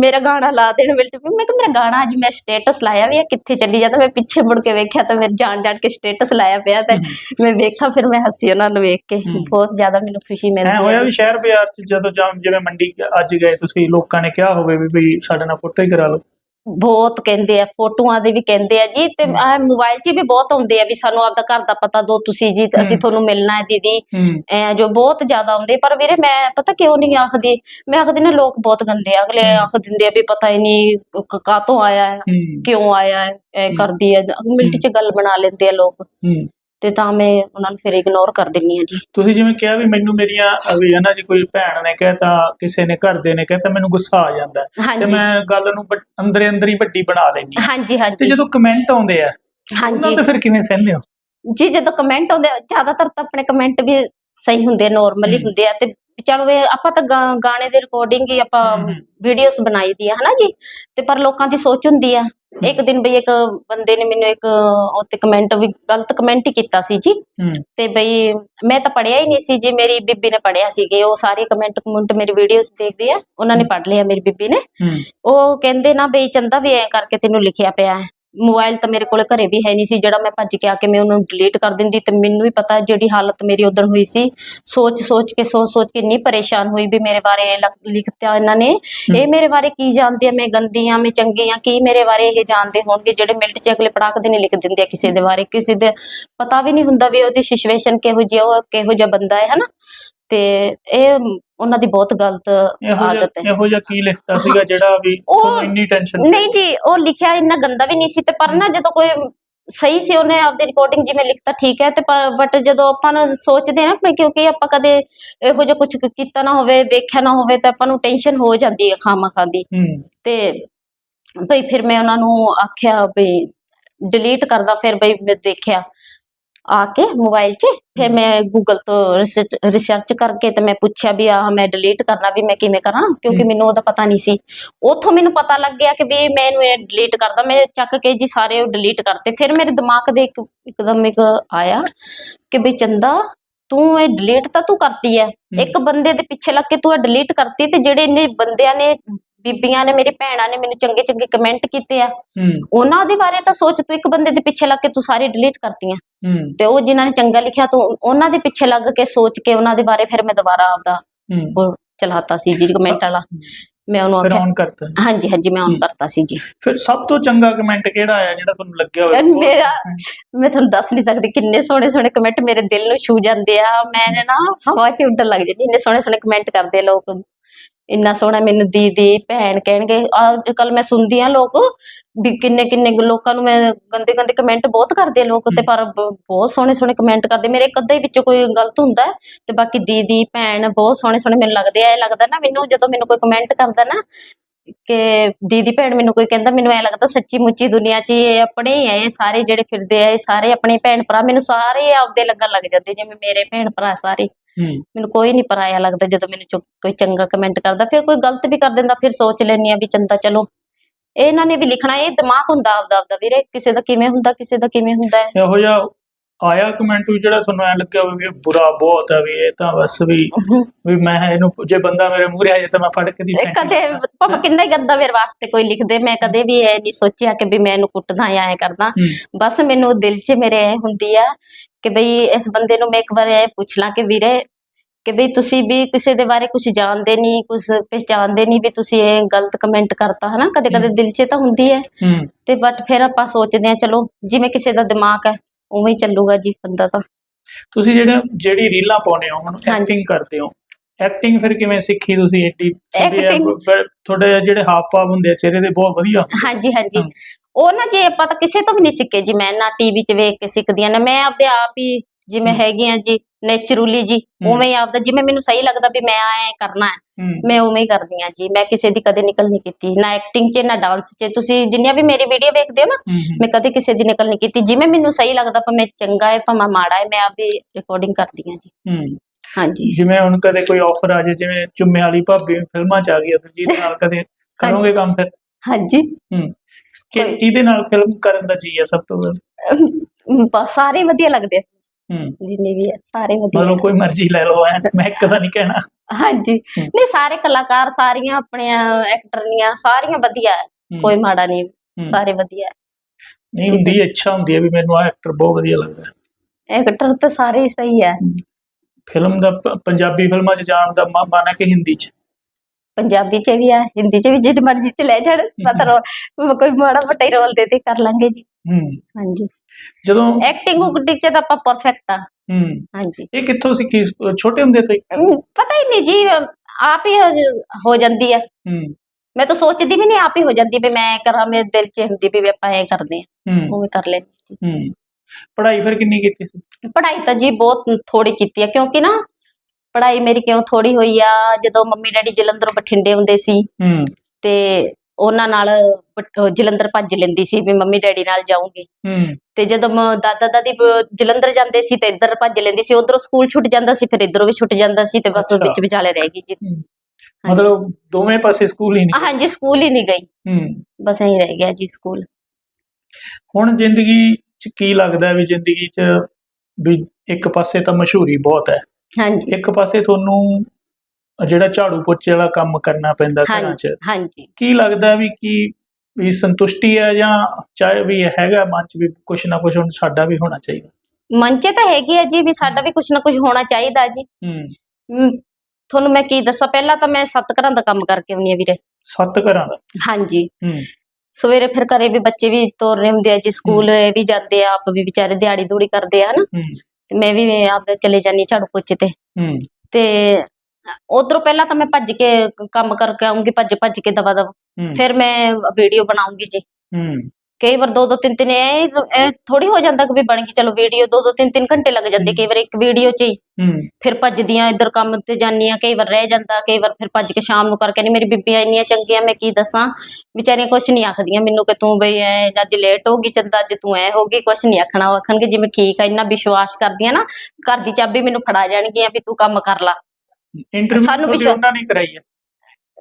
ਮੇਰਾ ਗਾਣਾ ਲਾ ਦੇਣ ਮਿਲ ਤੇ। ਮੈਂ ਕਿ ਮੇਰਾ ਗਾਣਾ ਅੱਜ ਮੈਂ ਸਟੇਟਸ ਲਾਇਆ ਵੀ ਆ ਕਿੱਥੇ ਚੱਲੀ ਜਾਂਦਾ? ਮੈਂ ਪਿੱਛੇ ਮੁੜ ਕੇ ਵੇਖਿਆ ਤਾਂ ਮੇਰੇ ਜਾਣ ਜਾਣ ਕੇ ਸਟੇਟਸ ਲਾਇਆ ਪਿਆ ਤੇ ਮੈਂ ਵੇਖਾਂ ਫਿਰ ਮੈਂ ਹੱਸੀ ਉਹਨਾਂ ਨੂੰ ਵੇਖ ਕੇ। ਹਮ। ਬਹੁਤ ਜ਼ਿਆਦਾ ਮੈਨੂੰ ਖੁਸ਼ੀ ਐ ਮਿਲਦੀ ਹੋਇਆ ਹੈ। ਵੀ ਸ਼ਹਿਰ ਬਾਜ਼ਾਰ ਚ ਜਦੋਂ ਜਾਂ ਜਿਵੇਂ ਮੰਡੀ ਅੱਜ ਗਏ ਤੁਸੀਂ ਲੋਕਾਂ ਨੇ ਕਿਹਾ ਹੋਵੇ ਵੀ ਬਈ ਸਾਡੇ ਨਾਲ ਫੋਟੋ ਹੀ ਕਰਾ ਲਓ। ਬਹੁਤ ਕਹਿੰਦੇ ਆ ਫੋਟੋਆਂ ਦੇ ਵੀ ਕਹਿੰਦੇ ਆ ਜੀ ਤੇ ਆਹ ਮੋਬਾਈਲ 'ਚ ਵੀ ਬਹੁਤ ਆਉਂਦੇ ਆ ਵੀ ਸਾਨੂੰ ਆਪਦਾ ਘਰ ਦਾ ਪਤਾ ਦਿਓ ਤੁਸੀਂ ਜੀ ਤੇ ਅਸੀਂ ਹਮ। ਤੁਹਾਨੂੰ ਮਿਲਣਾ ਹੈ ਦੀਦੀ। ਐ ਜੋ ਬਹੁਤ ਜ਼ਿਆਦਾ ਆਉਂਦੇ ਪਰ ਵੀਰੇ ਮੈਂ ਪਤਾ ਕਿਉਂ ਨਹੀਂ ਆਖਦੀ? ਮੈਂ ਆਖਦੀ ਨਾ ਲੋਕ ਬਹੁਤ ਗੰਦੇ ਆ। ਅਗਲੇ ਹਮ। ਆਖ ਦਿੰਦੇ ਆ ਵੀ ਪਤਾ ਹੀ ਨਹੀਂ ਕਾਤੋਂ ਆਇਆ ਹੈ ਹੂੰ, ਕਿਉਂ ਆਇਆ ਹੈ ਐ ਹਮ। ਕਰਦੀ ਹੈ ਮਿੰਟ 'ਚ ਗੱਲ ਬਣਾ ਲੈਂਦੇ ਆ ਲੋਕ। ਹੂੰ। ਤੇ ਤਾਂ ਮੈਂ ਉਹਨਾਂ ਨੂੰ ਫਿਰ ਇਗਨੋਰ ਕਰ ਦਿੰਨੀ ਆ ਜੀ। ਤੁਸੀਂ ਜਿਵੇਂ ਕਿਹਾ ਵੀ ਮੈਨੂੰ ਮੇਰੀਆਂ ਵੀ ਹੈ ਨਾ ਜੀ ਕੋਈ ਭੈਣ ਨੇ ਕਹਿਤਾ ਕਿਸੇ ਨੇ ਘਰਦੇ ਨੇ ਕਹਿਤਾ ਮੈਨੂੰ ਗੁੱਸਾ ਆ ਜਾਂਦਾ ਹੈ। ਤੇ ਹਾਂਜੀ। ਮੈਂ ਗੱਲ ਨੂੰ ਵੱਡ- ਅੰਦਰੇ ਅੰਦਰ ਹੀ ਵੱਡੀ ਬਣਾ ਲੈਂਦੀ ਹਾਂ। ਹਾਂਜੀ ਤੇ ਹਾਂਜੀ ਜਦੋਂ ਕਮੈਂਟ ਆਉਂਦੇ ਆ ਉਹਨਾਂ ਹਾਂਜੀ ਤੇ ਫਿਰ ਕਿਵੇਂ ਸਹਿੰਦੇ ਹੋ? ਜੀ ਜਦੋਂ ਕਮੈਂਟ ਆਉਂਦੇ ਆ, ਜ਼ਿਆਦਾਤਰ ਤਾਂ ਆਪਣੇ ਕਮੈਂਟ ਵੀ ਸਹੀ ਹੁੰਦੇ ਨੋਰਮਲੀ ਹਮ। ਹੁੰਦੇ ਆ। ਤੇ ਚਲੋ ਇਹ ਆਪਾਂ ਤਾਂ ਗਾ- ਗਾਣੇ ਦੇ ਰਿਕਾਰਡਿੰਗ ਹੀ ਆਪਾਂ ਹਮ, ਬਣਾਈ ਦੀ ਆ ਹਨਾ ਜੀ? ਤੇ ਪਰ ਲੋਕਾਂ ਦੀ ਸੋਚ ਹੁੰਦੀ ਆ ਇੱਕ ਦਿਨ ਬਈ ਇੱਕ ਬੰਦੇ ਨੇ ਮੈਨੂੰ ਇੱਕ ਉੱਤੇ ਕਮੈਂਟ ਵੀ ਗਲਤ ਕਮੈਂਟ ਹੀ ਕੀਤਾ ਸੀ ਜੀ। ਹੂੰ। ਤੇ ਬਈ ਮੈਂ ਤਾਂ ਪੜਿਆ ਹੀ ਨਹੀਂ ਸੀ ਜੀ ਮੇਰੀ ਬੀਬੀ ਨੇ ਪੜਿਆ ਸੀਗੇ। ਉਹ ਸਾਰੇ ਕਮੈਂਟ ਕਮੈਂਟ ਮੇਰੀ ਵੀਡੀਓਜ਼ ਦੇਖਦੇ ਆ ਉਹਨਾਂ ਨੇ ਪੜ ਲਿਆ ਮੇਰੀ ਬੀਬੀ ਨੇ। ਹੂੰ। ਉਹ ਕਹਿੰਦੇ ਨਾ ਬਈ ਚੰਦਾ ਵੀ ਐ ਕਰਕੇ ਤੈਨੂੰ ਲਿਖਿਆ ਪਿਆ ਹੈ। ਮੋਬਾਈਲ ਤਾਂ ਮੇਰੇ ਕੋਲੇ ਘਰੇ ਵੀ ਹੈ ਨਹੀਂ ਸੀ ਜਿਹੜਾ ਮੈਂ ਭੱਜ ਕੇ ਆ ਕੇ ਮੈਂ ਉਹਨੂੰ ਡਿਲੀਟ ਕਰ ਦਿੰਦੀ ਤੇ ਮੈਨੂੰ ਵੀ ਪਤਾ ਜਿਹੜੀ ਹਾਲਤ ਮੇਰੀ ਉਦੋਂ ਹੋਈ ਸੀ। ਸੋਚ ਸੋਚ ਕੇ ਸੋਚ ਸੋਚ ਕੇ ਇੰਨੀ ਪਰੇਸ਼ਾਨ ਹੋਈ ਵੀ ਮੇਰੇ ਬਾਰੇ ਲਿਖਤਿਆ ਇਹਨਾਂ ਨੇ। ਇਹ ਮੇਰੇ ਬਾਰੇ ਕੀ ਜਾਣਦੇ ਆ? ਮੈਂ ਗੰਦੀ ਆ ਮੈਂ ਚੰਗੀ ਆ ਕੀ ਮੇਰੇ ਬਾਰੇ ਇਹ ਜਾਣਦੇ ਹੋਣਗੇ? ਜਿਹੜੇ ਮਿੰਟ 'ਚ ਅਗਲੇ ਪੜਾਕ ਦੇ ਨਹੀਂ ਲਿਖ ਦਿੰਦੇ ਆ ਕਿਸੇ ਦੇ ਬਾਰੇ। ਕਿਸੇ ਦੇ ਪਤਾ ਵੀ ਨਹੀਂ ਹੁੰਦਾ ਵੀ ਉਹਦੀ ਸਿਚੁਏਸ਼ਨ ਕਿਹੋ ਜਿਹੀ ਆ ਉਹ ਕਿਹੋ ਜਿਹਾ ਬੰਦਾ ਹੈ ਹਨਾ? ਤੇ ਇਹ ਉਹਨਾਂ ਦੀ ਬਹੁਤ ਗਲਤ ਇਹੋ ਆਦਤ ਹੈ। ਇਹੋ ਜਿਹਾ ਕੀ ਲਿਖਤਾ ਸੀਗਾ ਜਿਹੜਾ ਵੀ ਉਹ- ਤੁਹਾਨੂੰ ਇੰਨੀ ਟੈਨਸ਼ਨ ਨਹੀਂ ਜੀ ਉਹ ਲਿਖਿਆ ਇੰਨਾ ਗੰਦਾ ਵੀ ਨਹੀਂ ਸੀ ਤੇ ਪਰ ਨਾ ਜਦੋਂ ਕੋਈ ਸਹੀ ਸੀ ਉਹਨੇ ਆਪਦੀ ਰਿਕਾਰਡਿੰਗ ਜਿਵੇਂ ਲਿਖਤਾ ਠੀਕ ਹੈ ਤੇ ਪਰ ਬਟ ਜਦੋਂ ਆਪਾਂ ਨੂੰ ਸੋਚਦੇ ਨਾ ਆਪਣੇ ਕਿਉਂਕਿ ਆਪਾਂ ਕਦੇ ਇਹੋ ਜਿਹਾ ਕੁਝ ਕੀਤਾ ਨਾ ਹੋਵੇ ਵੇਖਿਆ ਨਾ ਹੋਵੇ ਤਾਂ ਆਪਾਂ ਨੂੰ ਟੈਨਸ਼ਨ ਹੋ ਜਾਂਦੀ ਹੈ ਖਾਮਖਾ ਦੀ ਹੂੰ। ਤੇ ਬਈ ਫਿਰ ਮੈਂ ਉਹਨਾਂ ਨੂੰ ਆਖਿਆ ਬਈ ਡਿਲੀਟ ਕਰਦਾ ਫਿਰ ਬਈ ਮੈਂ ਦੇਖਿਆ। ਆ ਕੇ ਮੋਬਾਈਲ 'ਚ ਫਿਰ ਮੈਂ ਗੂਗਲ ਤੋਂ ਰਿਸਰਚ ਕਰਕੇ ਤੇ ਮੈਂ ਪੁੱਛਿਆ ਵੀ ਆ ਮੈਂ ਡਿਲੀਟ ਕਰਨਾ ਵੀ ਮੈਂ ਕਿਵੇਂ ਕਰਾਂ ਕਿਉਂਕਿ। ਮੈਨੂੰ ਉਹਦਾ ਪਤਾ ਨਹੀਂ ਸੀ। ਉੱਥੋਂ ਮੈਨੂੰ ਪਤਾ ਲੱਗ ਗਿਆ ਕਿ ਵੀ ਮੈਂ ਇਹਨੂੰ ਇਹ ਡਿਲੀਟ ਕਰਦਾ ਮੈਂ ਚੱਕ ਕੇ ਜੀ ਸਾਰੇ ਉਹ ਡਿਲੀਟ ਕਰਤੇ। ਫਿਰ ਮੇਰੇ ਦਿਮਾਗ ਦੇ ਇੱਕ ਇੱਕਦਮ ਇੱਕ ਆਇਆ ਕਿ ਵੀ ਚੰਦਾ ਤੂੰ ਇਹ ਡਿਲੀਟ ਤਾਂ ਤੂੰ ਕਰਤੀ ਹੈ। ਇੱਕ ਬੰਦੇ ਦੇ ਪਿੱਛੇ ਲੱਗ ਕੇ ਤੂੰ ਇਹ ਡਿਲੀਟ ਕਰਤੀ ਤੇ ਜਿਹੜੇ ਇੰਨੇ ਬੰਦਿਆਂ ਨੇ ਬੀਬੀਆਂ ਨੇ ਮੇਰੀ ਭੈਣਾਂ ਨੇ ਮੈਨੂੰ ਚੰਗੇ ਚੰਗੇ ਕਮੈਂਟ ਕੀਤੇ ਆ। ਉਹਨਾਂ ਦੇ ਬਾਰੇ ਤਾਂ ਸੋਚ ਤੂੰ ਇੱਕ ਬੰਦੇ ਦੇ ਪਿੱਛੇ ਲੱਗ ਕੇ ਤੂੰ ਸਾਰੇ ਡਿਲੀਟ ਕਰਤੀਆਂ। ਤੇ ਉਹ ਜਿਨ੍ਹਾਂ ਨੇ ਚੰਗਾ ਲਿਖਿਆ ਤੂੰ ਉਹਨਾਂ ਦੇ ਪਿੱਛੇ ਲੱਗ ਕੇ ਸੋਚ ਕੇ ਉਹਨਾਂ ਦੇ ਬਾਰੇ ਫਿਰ ਮੈਂ ਦੁਬਾਰਾ ਆਪਦਾ ਚਲਾਤਾ ਸੀ ਜੀ ਕਮੈਂਟ ਵਾਲਾ। ਮੈਂ ਉਹਨੂੰ ਆਖਿਆ ਔਨ ਕਰਤਾ। ਹਾਂਜੀ ਹਾਂਜੀ ਮੈਂ ਔਨ ਕਰਤਾ ਸੀ ਜੀ। ਫਿਰ ਸਭ ਤੋਂ ਚੰਗਾ ਕਮੈਂਟ ਕਿਹੜਾ ਆਇਆ ਜਿਹੜਾ ਤੁਹਾਨੂੰ ਲੱਗਿਆ ਹੋਵੇ ਮੇਰਾ ਮੈਂ ਤੁਹਾਨੂੰ ਦੱਸ ਨਹੀਂ ਸਕਦੀ ਕਿੰਨੇ ਸੋਹਣੇ ਸੋਹਣੇ ਕਮੈਂਟ ਮੇਰੇ ਦਿਲ ਨੂੰ ਛੂ ਜਾਂਦੇ ਆ। ਮੈਂ ਨਾ ਹਵਾ 'ਚ ਉੱਡਣ ਲੱਗ ਜਾਂਦੀ ਇੰਨੇ ਸੋਹਣੇ ਸੋਹਣੇ ਕਮੈਂਟ ਕਰਦੇ ਲੋਕ। ਇੰਨਾ ਸੋਹਣਾ ਮੈਨੂੰ ਦੀਦੀ ਭੈਣ ਕਹਿਣਗੇ ਅੱਜ ਕੱਲ ਮੈਂ ਸੁਣਦੀ ਆ ਲੋਕ ਵੀ ਕਿੰਨੇ ਕਿੰਨੇ ਲੋਕਾਂ ਨੂੰ ਮੈਂ ਗੰਦੇ ਗੰਦੇ ਕਮੈਂਟ ਬਹੁਤ ਕਰਦੇ ਆ ਲੋਕ ਤੇ ਪਰ ਬ- ਬਹੁਤ ਸੋਹਣੇ ਸੋਹਣੇ ਕਮੈਂਟ ਕਰਦੇ। ਮੇਰੇ ਇੱਕ ਅੱਧਾ ਹੀ ਵਿੱਚੋਂ ਕੋਈ ਗਲਤ ਹੁੰਦਾ ਹੈ ਤੇ ਬਾਕੀ ਦੀਦੀ ਭੈਣ ਬਹੁਤ ਸੋਹਣੇ ਸੋਹਣੇ ਮੈਨੂੰ ਲੱਗਦੇ ਆ ਇਹ ਲੱਗਦਾ ਨਾ ਮੈਨੂੰ ਜਦੋਂ ਮੈਨੂੰ ਕੋਈ ਕਮੈਂਟ ਕਰਦਾ ਨਾ ਕਿ ਦੀਦੀ ਭੈਣ ਮੈਨੂੰ ਕੋਈ ਕਹਿੰਦਾ ਮੈਨੂੰ ਐ ਲੱਗਦਾ ਸੱਚੀ ਮੁੱਚੀ ਦੁਨੀਆ 'ਚ ਇਹ ਆਪਣੇ ਹੀ ਆ ਇਹ ਸਾਰੇ ਜਿਹੜੇ ਫਿਰਦੇ ਆ ਇਹ ਸਾਰੇ ਆਪਣੇ ਭੈਣ ਭਰਾ ਮੈਨੂੰ ਸਾਰੇ ਆਪਦੇ ਲੱਗਣ ਲੱਗ ਜਾਂਦੇ ਜਿਵੇਂ ਮੇਰੇ ਭੈਣ ਭਰਾ ਸਾਰੇ। ਮੈਨੂੰ ਕੋਈ ਨਹੀਂ ਪਰਾਇਆ ਲੱਗਦਾ ਜਦੋਂ ਮੈਨੂੰ ਕੋਈ ਚੰਗਾ ਕਮੈਂਟ ਕਰਦਾ ਫਿਰ ਕੋਈ ਗਲਤ ਵੀ ਕਰ ਦਿੰਦਾ ਫਿਰ ਸੋਚ ਲੈਣੀ ਆ ਵੀ ਚੰਦਾ ਚਲੋ। ਇਹਨਾਂ ਨੇ ਵੀ ਲਿਖਣਾ ਇਹ ਦਿਮਾਗ ਹੁੰਦਾ ਆਪਦਾ ਆਪਦਾ ਵੀਰੇ ਕਿਸੇ ਦਾ ਕਿਵੇਂ ਹੁੰਦਾ ਕਿਸੇ ਦਾ ਕਿਵੇਂ ਹੁੰਦਾ ਹੈ। ਇਹੋ ਜਿਹਾ ਆਇਆ ਕਮੈਂਟ ਵੀ ਜਿਹੜਾ ਤੁਹਾਨੂੰ ਐ ਲੱਗਿਆ ਹੋਵੇ ਵੀ ਬੁਰਾ ਬਹੁਤ ਹੈ ਵੀ ਇਹ ਤਾਂ ਬਸ ਵੀ ਵੀ ਮੈਂ ਇਹਨੂੰ ਜੇ ਬੰਦਾ ਮੇਰੇ ਮੂਹਰੇ ਆ ਜਾਏ ਤਾਂ ਮੈਂ ਫੜ ਕੇ ਦੀ ਕਦੇ ਭਾਵੇਂ ਕਿੰਨਾ ਹੀ ਗੰਦਾ ਮੇਰੇ ਵਾਸਤੇ ਕੋਈ ਲਿਖਦੇ ਮੈਂ ਕਦੇ ਵੀ ਇਹ ਨਹੀਂ ਸੋਚਿਆ ਕਿ ਵੀ ਮੈਂ ਇਹਨੂੰ ਕੁੱਟਦਾ ਜਾਂ ਐ ਕਰਦਾ। ਬਸ ਮੈਨੂੰ ਦਿਲ 'ਚ ਮੇਰੇ ਹੁੰਦੀ ਆ ਕਿ ਬਈ ਇਸ ਬੰਦੇ ਨੂੰ ਮੈਂ ਇੱਕ ਵਾਰ ਇਹ ਪੁੱਛ ਲਾਂ ਕਿ ਵੀਰੇ ਕਿ ਬਈ ਤੁਸੀਂ ਵੀ ਕਿਸੇ ਦੇ ਬਾਰੇ ਕੁਝ ਜਾਣਦੇ ਨਹੀਂ ਕੁਝ ਪਛਾਣਦੇ ਨਹੀਂ ਵੀ ਤੁਸੀਂ ਇਹ ਗਲਤ ਕਮੈਂਟ ਕਰਤਾ ਹਨਾ? ਕਦੇ ਕਦੇ ਦਿਲ 'ਚ ਤਾਂ ਹੁੰਦੀ ਹੈ। ਤੇ ਬਟ ਫਿਰ ਆਪਾਂ ਸੋਚਦੇ ਆ ਚਲੋ ਜਿਵੇਂ ਕਿਸੇ ਦਾ ਦਿਮਾਗ ਹੈ ਉਵੇਂ ਹੀ ਚੱਲੂਗਾ ਜੀ ਬੰਦਾ ਤਾਂ। ਤੁਸੀਂ ਜਿਹੜੇ ਜਿਹੜੀ ਰੀਲਾਂ ਪਾਉਨੇ ਹੋ ਹਾਂਜੀ। ਐਕਟਿੰਗ ਕਰਦੇ ਹੋ ਐਕਟਿੰਗ ਫਿਰ ਕਿਵੇਂ ਸਿੱਖੀ ਤੁਸੀਂ? ਏਡੀ ਤੁਹਾਡੇ ਜਿਹੜੇ ਹਾਵ ਭਾਵ ਹੁੰਦੇ ਆ ਚਿਹਰੇ ਦੇ ਬਹੁਤ ਵਧੀਆ ਹਾਂਜੀ ਹਾਂਜੀ। ਉਹ ਨਾ ਜੇ ਆਪਾਂ ਤਾਂ ਕਿਸੇ ਤੋਂ ਵੀ ਨਹੀਂ ਸਿੱਕੇ ਜੀ ਮੈਂ ਨਾ ਟੀਵੀ 'ਚ ਵੇਖ ਕੇ ਸਿੱਖਦੀ ਆ ਨਾ ਮੈਂ ਆਪਦੇ ਆਪ ਹੀ ਜਿਵੇਂ। ਹੈਗੀ ਆ ਜੀ ਨੇਚਰਲੀ ਜੀ। ਉਵੇਂ ਹੀ ਆਪਦਾ ਜਿਵੇਂ ਮੈਨੂੰ ਸਹੀ ਲੱਗਦਾ ਵੀ ਮੈਂ ਐ ਕਰਨਾ ਹੈ ਮੈਂ ਉਵੇਂ ਹੀ ਕਰਦੀ ਆ ਜੀ ਮੈਂ ਕਿਸੇ ਦੀ ਕਦੇ ਨਿਕਲ ਨਹੀਂ ਕੀਤੀ ਨਾ ਐਕਟਿੰਗ 'ਚ ਨਾ ਡਾਂਸ 'ਚ ਤੁਸੀਂ ਜਿੰਨੀਆਂ ਵੀ ਮੇਰੀ ਵੀਡੀਓ ਵੇਖਦੇ ਹੋ ਨਾ। ਮੈਂ ਕਦੇ ਕਿਸੇ ਦੀ ਨਕਲ ਨਹੀਂ ਕੀਤੀ ਜਿਵੇਂ ਮੈਨੂੰ ਸਹੀ ਲੱਗਦਾ ਭਾਵੇਂ ਚੰਗਾ ਹੈ ਭਾਵੇਂ ਮਾੜਾ ਹੈ ਮੈਂ ਆਪਦੀ ਰਿਕਾਰਡਿੰਗ ਕਰਦੀ ਆ ਜੀ ਹਾਂਜੀ ਜਿਵੇਂ ਹੁਣ ਕਦੇ ਕੋਈ ਆਫਰ ਆ ਜਾਏ ਜਿਵੇਂ ਚੁੰਮੇ ਵਾਲੀ ਭਾਬੀ ਫਿਲਮਾਂ ਚ ਆ ਗਈ ਅਦਰਜੀਤ ਨਾਲ ਕਦੇ ਕਰੋਗੇ ਕੰਮ ਫਿਰ ਹਾਂਜੀ। ਹੂੰ। ਕਿ ਕੋਈ- ਕਿਹਦੇ ਨਾਲ ਫਿਲਮ ਕਰਨ ਦਾ ਜੀ ਆ ਸਭ ਤੋਂ ਵੱਧ? ਅਮ, ਬਸ ਸਾਰੇ ਵਧੀਆ ਲੱਗਦੇ ਆ। ਹੂੰ। ਜਿੰਨੇ ਵੀ ਸਾਰੇ ਵਧੀਆ ਮਤਲਬ ਕੋਈ ਮਰਜ਼ੀ ਲੈ ਲਓ ਐ ਮੈਂ ਇੱਕ ਤਾਂ ਨਹੀਂ ਕਹਿਣਾ। ਹਾਂਜੀ। ਨਹੀਂ ਸਾਰੇ ਕਲਾਕਾਰ ਸਾਰੀਆਂ ਆਪਣੀਆਂ ਐਕਟਰਨੀਆਂ ਸਾਰੀਆਂ ਵਧੀਆ ਹੈ ਹੂੰ, ਕੋਈ ਮਾੜਾ ਨਹੀਂ ਹੂੰ। ਸਾਰੇ ਵਧੀਆ ਨਹੀਂ ਹੁੰਦੀ ਇੱਛਾ ਹੁੰਦੀ ਹੈ ਵੀ ਮੈਨੂੰ ਆ ਐਕਟਰ ਬਹੁਤ ਵਧੀਆ ਲੱਗਦਾ। ਐਕਟਰ ਤਾਂ ਸਾਰੇ ਹੀ ਸਹੀ ਹੈ। ਫਿਲਮ ਦਾ ਪ- ਪੰਜਾਬੀ ਫਿਲਮਾਂ 'ਚ ਜਾਣ ਦਾ ਮ- ਮਨ ਹੈ ਕਿ ਹਿੰਦੀ 'ਚ? ਪੰਜਾਬੀ ਚ ਵੀ ਹੈ ਹਿੰਦੀ ਚ ਵੀ ਜਿਹੜੀ ਮਰਜ਼ੀ ਚ ਲੈ ਜਾਣ ਮਤਲਬ ਕੋਈ ਮਾੜਾ ਮੋਟਾ ਹੀ ਰੋਲ ਦੇ ਦੇ ਕਰ ਲਾਂਗੇ ਜੀ। ਹੂੰ। ਹਾਂਜੀ। ਜਦੋਂ ਐਕਟਿੰਗ ਉਕਟਿੰਗ ਚ ਤਾਂ ਆਪਾਂ ਪਰਫੈਕਟ ਆ। ਹੂੰ। ਹਾਂਜੀ। ਇਹ ਕਿੱਥੋਂ ਸਿੱਖੀ? ਛੋਟੇ ਹੁੰਦੇ ਤੋਂ ਹੀ? ਪਤਾ ਹੀ ਨਹੀਂ ਜੀ ਆਪ ਹੀ ਹੋ- ਜਾਂਦੀ ਹੈ ਹੂੰ। ਮੈਂ ਤਾਂ ਸੋਚਦੀ ਵੀ ਨਹੀਂ ਆਪ ਹੀ ਹੋ ਜਾਂਦੀ ਵੀ ਮੈਂ ਕਰਾਂ ਮੇਰੇ ਦਿਲ ਚ ਹੁੰਦੀ ਵੀ ਆਪਾਂ ਐ ਕਰਦੇ ਆ। ਉਵੇਂ ਕਰ ਲੈਂਦੀ। ਹੂੰ। ਪੜ੍ਹਾਈ ਫਿਰ ਕਿੰਨੀ ਕੀਤੀ ਸੀ? ਪੜ੍ਹਾਈ ਤਾਂ ਜੀ ਬਹੁਤ ਥੋੜੀ ਕੀਤੀ ਆ ਕਿਉਂਕਿ ਨਾ ਪੜ੍ਹਾਈ ਮੇਰੀ ਕਿਉਂ ਥੋੜੀ ਹੋਈ ਆ? ਜਦੋਂ ਮੰਮੀ ਡੈਡੀ ਜਲੰਧਰੋਂ ਬਠਿੰਡੇ ਹੁੰਦੇ ਸੀ ਹੂੰ। ਤੇ ਉਹਨਾਂ ਨਾਲ ਜਲੰਧਰ ਭੱਜ ਲੈਂਦੀ ਸੀ ਵੀ ਮੰਮੀ ਡੈਡੀ ਨਾਲ ਜਾਊਂਗੀ। ਹੂੰ। ਤੇ ਜਦੋਂ ਮ- ਦਾਦਾ ਦਾਦੀ ਬ- ਜਲੰਧਰ ਜਾਂਦੇ ਸੀ ਤੇ ਇੱਧਰ ਭੱਜ ਲੈਂਦੀ ਸੀ ਉਧਰੋਂ ਸਕੂਲ ਛੁੱਟ ਜਾਂਦਾ ਸੀ ਫਿਰ ਇੱਧਰੋਂ ਵੀ ਛੁੱਟ ਜਾਂਦਾ ਸੀ ਤੇ ਬਸ ਅੱਛਾ। ਵਿੱਚ ਵਿਚਾਲੇ ਰਹਿ ਗਈ ਜੀ। ਮਤਲਬ ਦੋਵੇਂ ਪਾਸੇ ਸਕੂਲ ਹੀ ਨਹੀਂ ਹਾਂਜੀ ਸਕੂਲ ਹੀ ਨਹੀਂ ਗਈ। ਹੂੰ। ਬਸ ਐਂ ਰਹਿ ਗਿਆ ਜੀ ਸਕੂਲ। ਹੁਣ ਜ਼ਿੰਦਗੀ 'ਚ ਕੀ ਲੱਗਦਾ ਹੈ ਵੀ ਜ਼ਿੰਦਗੀ 'ਚ ਵੀ ਇੱਕ ਪਾਸੇ ਤਾਂ ਮਸ਼ਹੂਰੀ ਬਹੁਤ ਹੈ। ਹਾਂਜੀ। ਇੱਕ ਪਾਸੇ ਤੁਹਾਨੂੰ ਜਿਹੜਾ ਝਾੜੂ ਪੋਚੇ ਵਾਲਾ ਕੰਮ ਕਰਨਾ ਪੈਂਦਾ ਘਰਾਂ 'ਚ ਹਾਂਜੀ। ਕੀ ਲੱਗਦਾ ਵੀ ਕੀ ਵੀ ਸੰਤੁਸ਼ਟੀ ਹੈ ਜਾਂ ਚਾਹੇ ਵੀ ਹੈਗਾ ਮਨ 'ਚ ਵੀ ਕੁਛ ਨਾ ਕੁਛ ਹੁਣ ਸਾਡਾ ਵੀ ਹੋਣਾ ਚਾਹੀਦਾ? ਮਨ 'ਚ ਤਾਂ ਹੈਗੀ ਆ ਜੀ ਵੀ ਸਾਡਾ ਵੀ ਕੁਝ ਨਾ ਕੁਝ ਹੋਣਾ ਚਾਹੀਦਾ ਜੀ। ਹੂੰ। ਤੁਹਾਨੂੰ ਮੈਂ ਕੀ ਦੱਸਾਂ ਪਹਿਲਾਂ ਤਾਂ ਮੈਂ ਸੱਤ ਘਰਾਂ ਦਾ ਕੰਮ ਕਰਕੇ ਆਉਣੀ ਆ ਵੀਰੇ। ਸੱਤ ਘਰਾਂ ਦਾ? ਹਾਂਜੀ। ਹੂੰ। ਸਵੇਰੇ ਫਿਰ ਘਰੇ ਵੀ ਬੱਚੇ ਵੀ ਤੋਰਨੇ ਹੁੰਦੇ ਆ ਜੀ ਸਕੂਲ ਇਹ ਵੀ ਜਾਂਦੇ ਆ ਆਪ ਵੀ ਵਿਚਾਰੇ ਦਿਹਾੜੀ ਦੂੜੀ ਕਰਦੇ ਆ ਹਨਾ। ਹੂੰ। ਤੇ ਮੈਂ ਵੀ ਆਪਦੇ ਚਲੇ ਜਾਨੀ ਝਾੜੂ ਪੋਚੇ ਤੇ। ਹੂੰ। ਤੇ ਉਧਰੋਂ ਪਹਿਲਾਂ ਤਾਂ ਮੈਂ ਭੱਜ ਕੇ ਕੰਮ ਕਰਕੇ ਆਉਂਗੀ ਭੱਜ ਭੱਜ ਕੇ ਦਵਾ ਦਵ ਹੂੰ। ਫਿਰ ਮੈਂ ਵੀਡੀਓ ਬਣਾਉਂਗੀ ਜੀ। ਹੂੰ। ਕਈ ਵਾਰ ਦੋ ਦੋ ਤਿੰਨ ਤਿੰਨ ਇਹ ਥੋੜੀ ਹੋ ਜਾਂਦਾ ਕਿ ਵੀ ਬਣ ਗਈ ਚਲੋ ਵੀਡੀਓ ਦੋ ਦੋ ਤਿੰਨ ਤਿੰਨ ਘੰਟੇ ਲੱਗ ਜਾਂਦੇ ਕਈ ਵਾਰ ਇੱਕ ਵੀਡੀਓ 'ਚ ਹੀ। ਫਿਰ ਭੱਜਦੀਆਂ ਇੱਧਰ ਕੰਮ ਤੇ ਜਾਂਦੀਆਂ ਕਈ ਵਾਰ ਰਹਿ ਜਾਂਦਾ ਕਈ ਵਾਰ ਫਿਰ ਭੱਜ ਕੇ ਸ਼ਾਮ ਨੂੰ ਕਰਕੇ ਨਹੀਂ ਮੇਰੀ ਬੀਬੀਆਂ ਇੰਨੀਆਂ ਚੰਗੀਆਂ ਮੈਂ ਕੀ ਦੱਸਾਂ? ਵਿਚਾਰੀਆਂ ਕੁਛ ਨਹੀਂ ਆਖਦੀਆਂ ਮੈਨੂੰ ਕਿ ਤੂੰ ਬਈ ਐ ਅੱਜ ਲੇਟ ਹੋ ਗਈ ਚੰਦਾ ਅੱਜ ਤੂੰ ਐ ਹੋ ਗਈ ਕੁਛ ਨਹੀਂ ਆਖਣਾ ਉਹ ਆਖਣਗੇ ਜਿਵੇਂ ਠੀਕ ਆ ਇੰਨਾ ਵਿਸ਼ਵਾਸ ਕਰਦੀਆਂ ਨਾ ਘਰ ਦੀ ਚਾਬੀ ਮੈਨੂੰ ਫੜਾ ਜਾਣਗੀਆਂ ਵੀ ਤੂੰ ਕੰਮ ਕਰ ਲਾ। ਇੰਟਰਵਿਊ ਸਾਨੂੰ ਵਿਸ਼ਵਾ- ਉਹਨਾਂ ਨੇ ਕਰਾਈ ਹੈ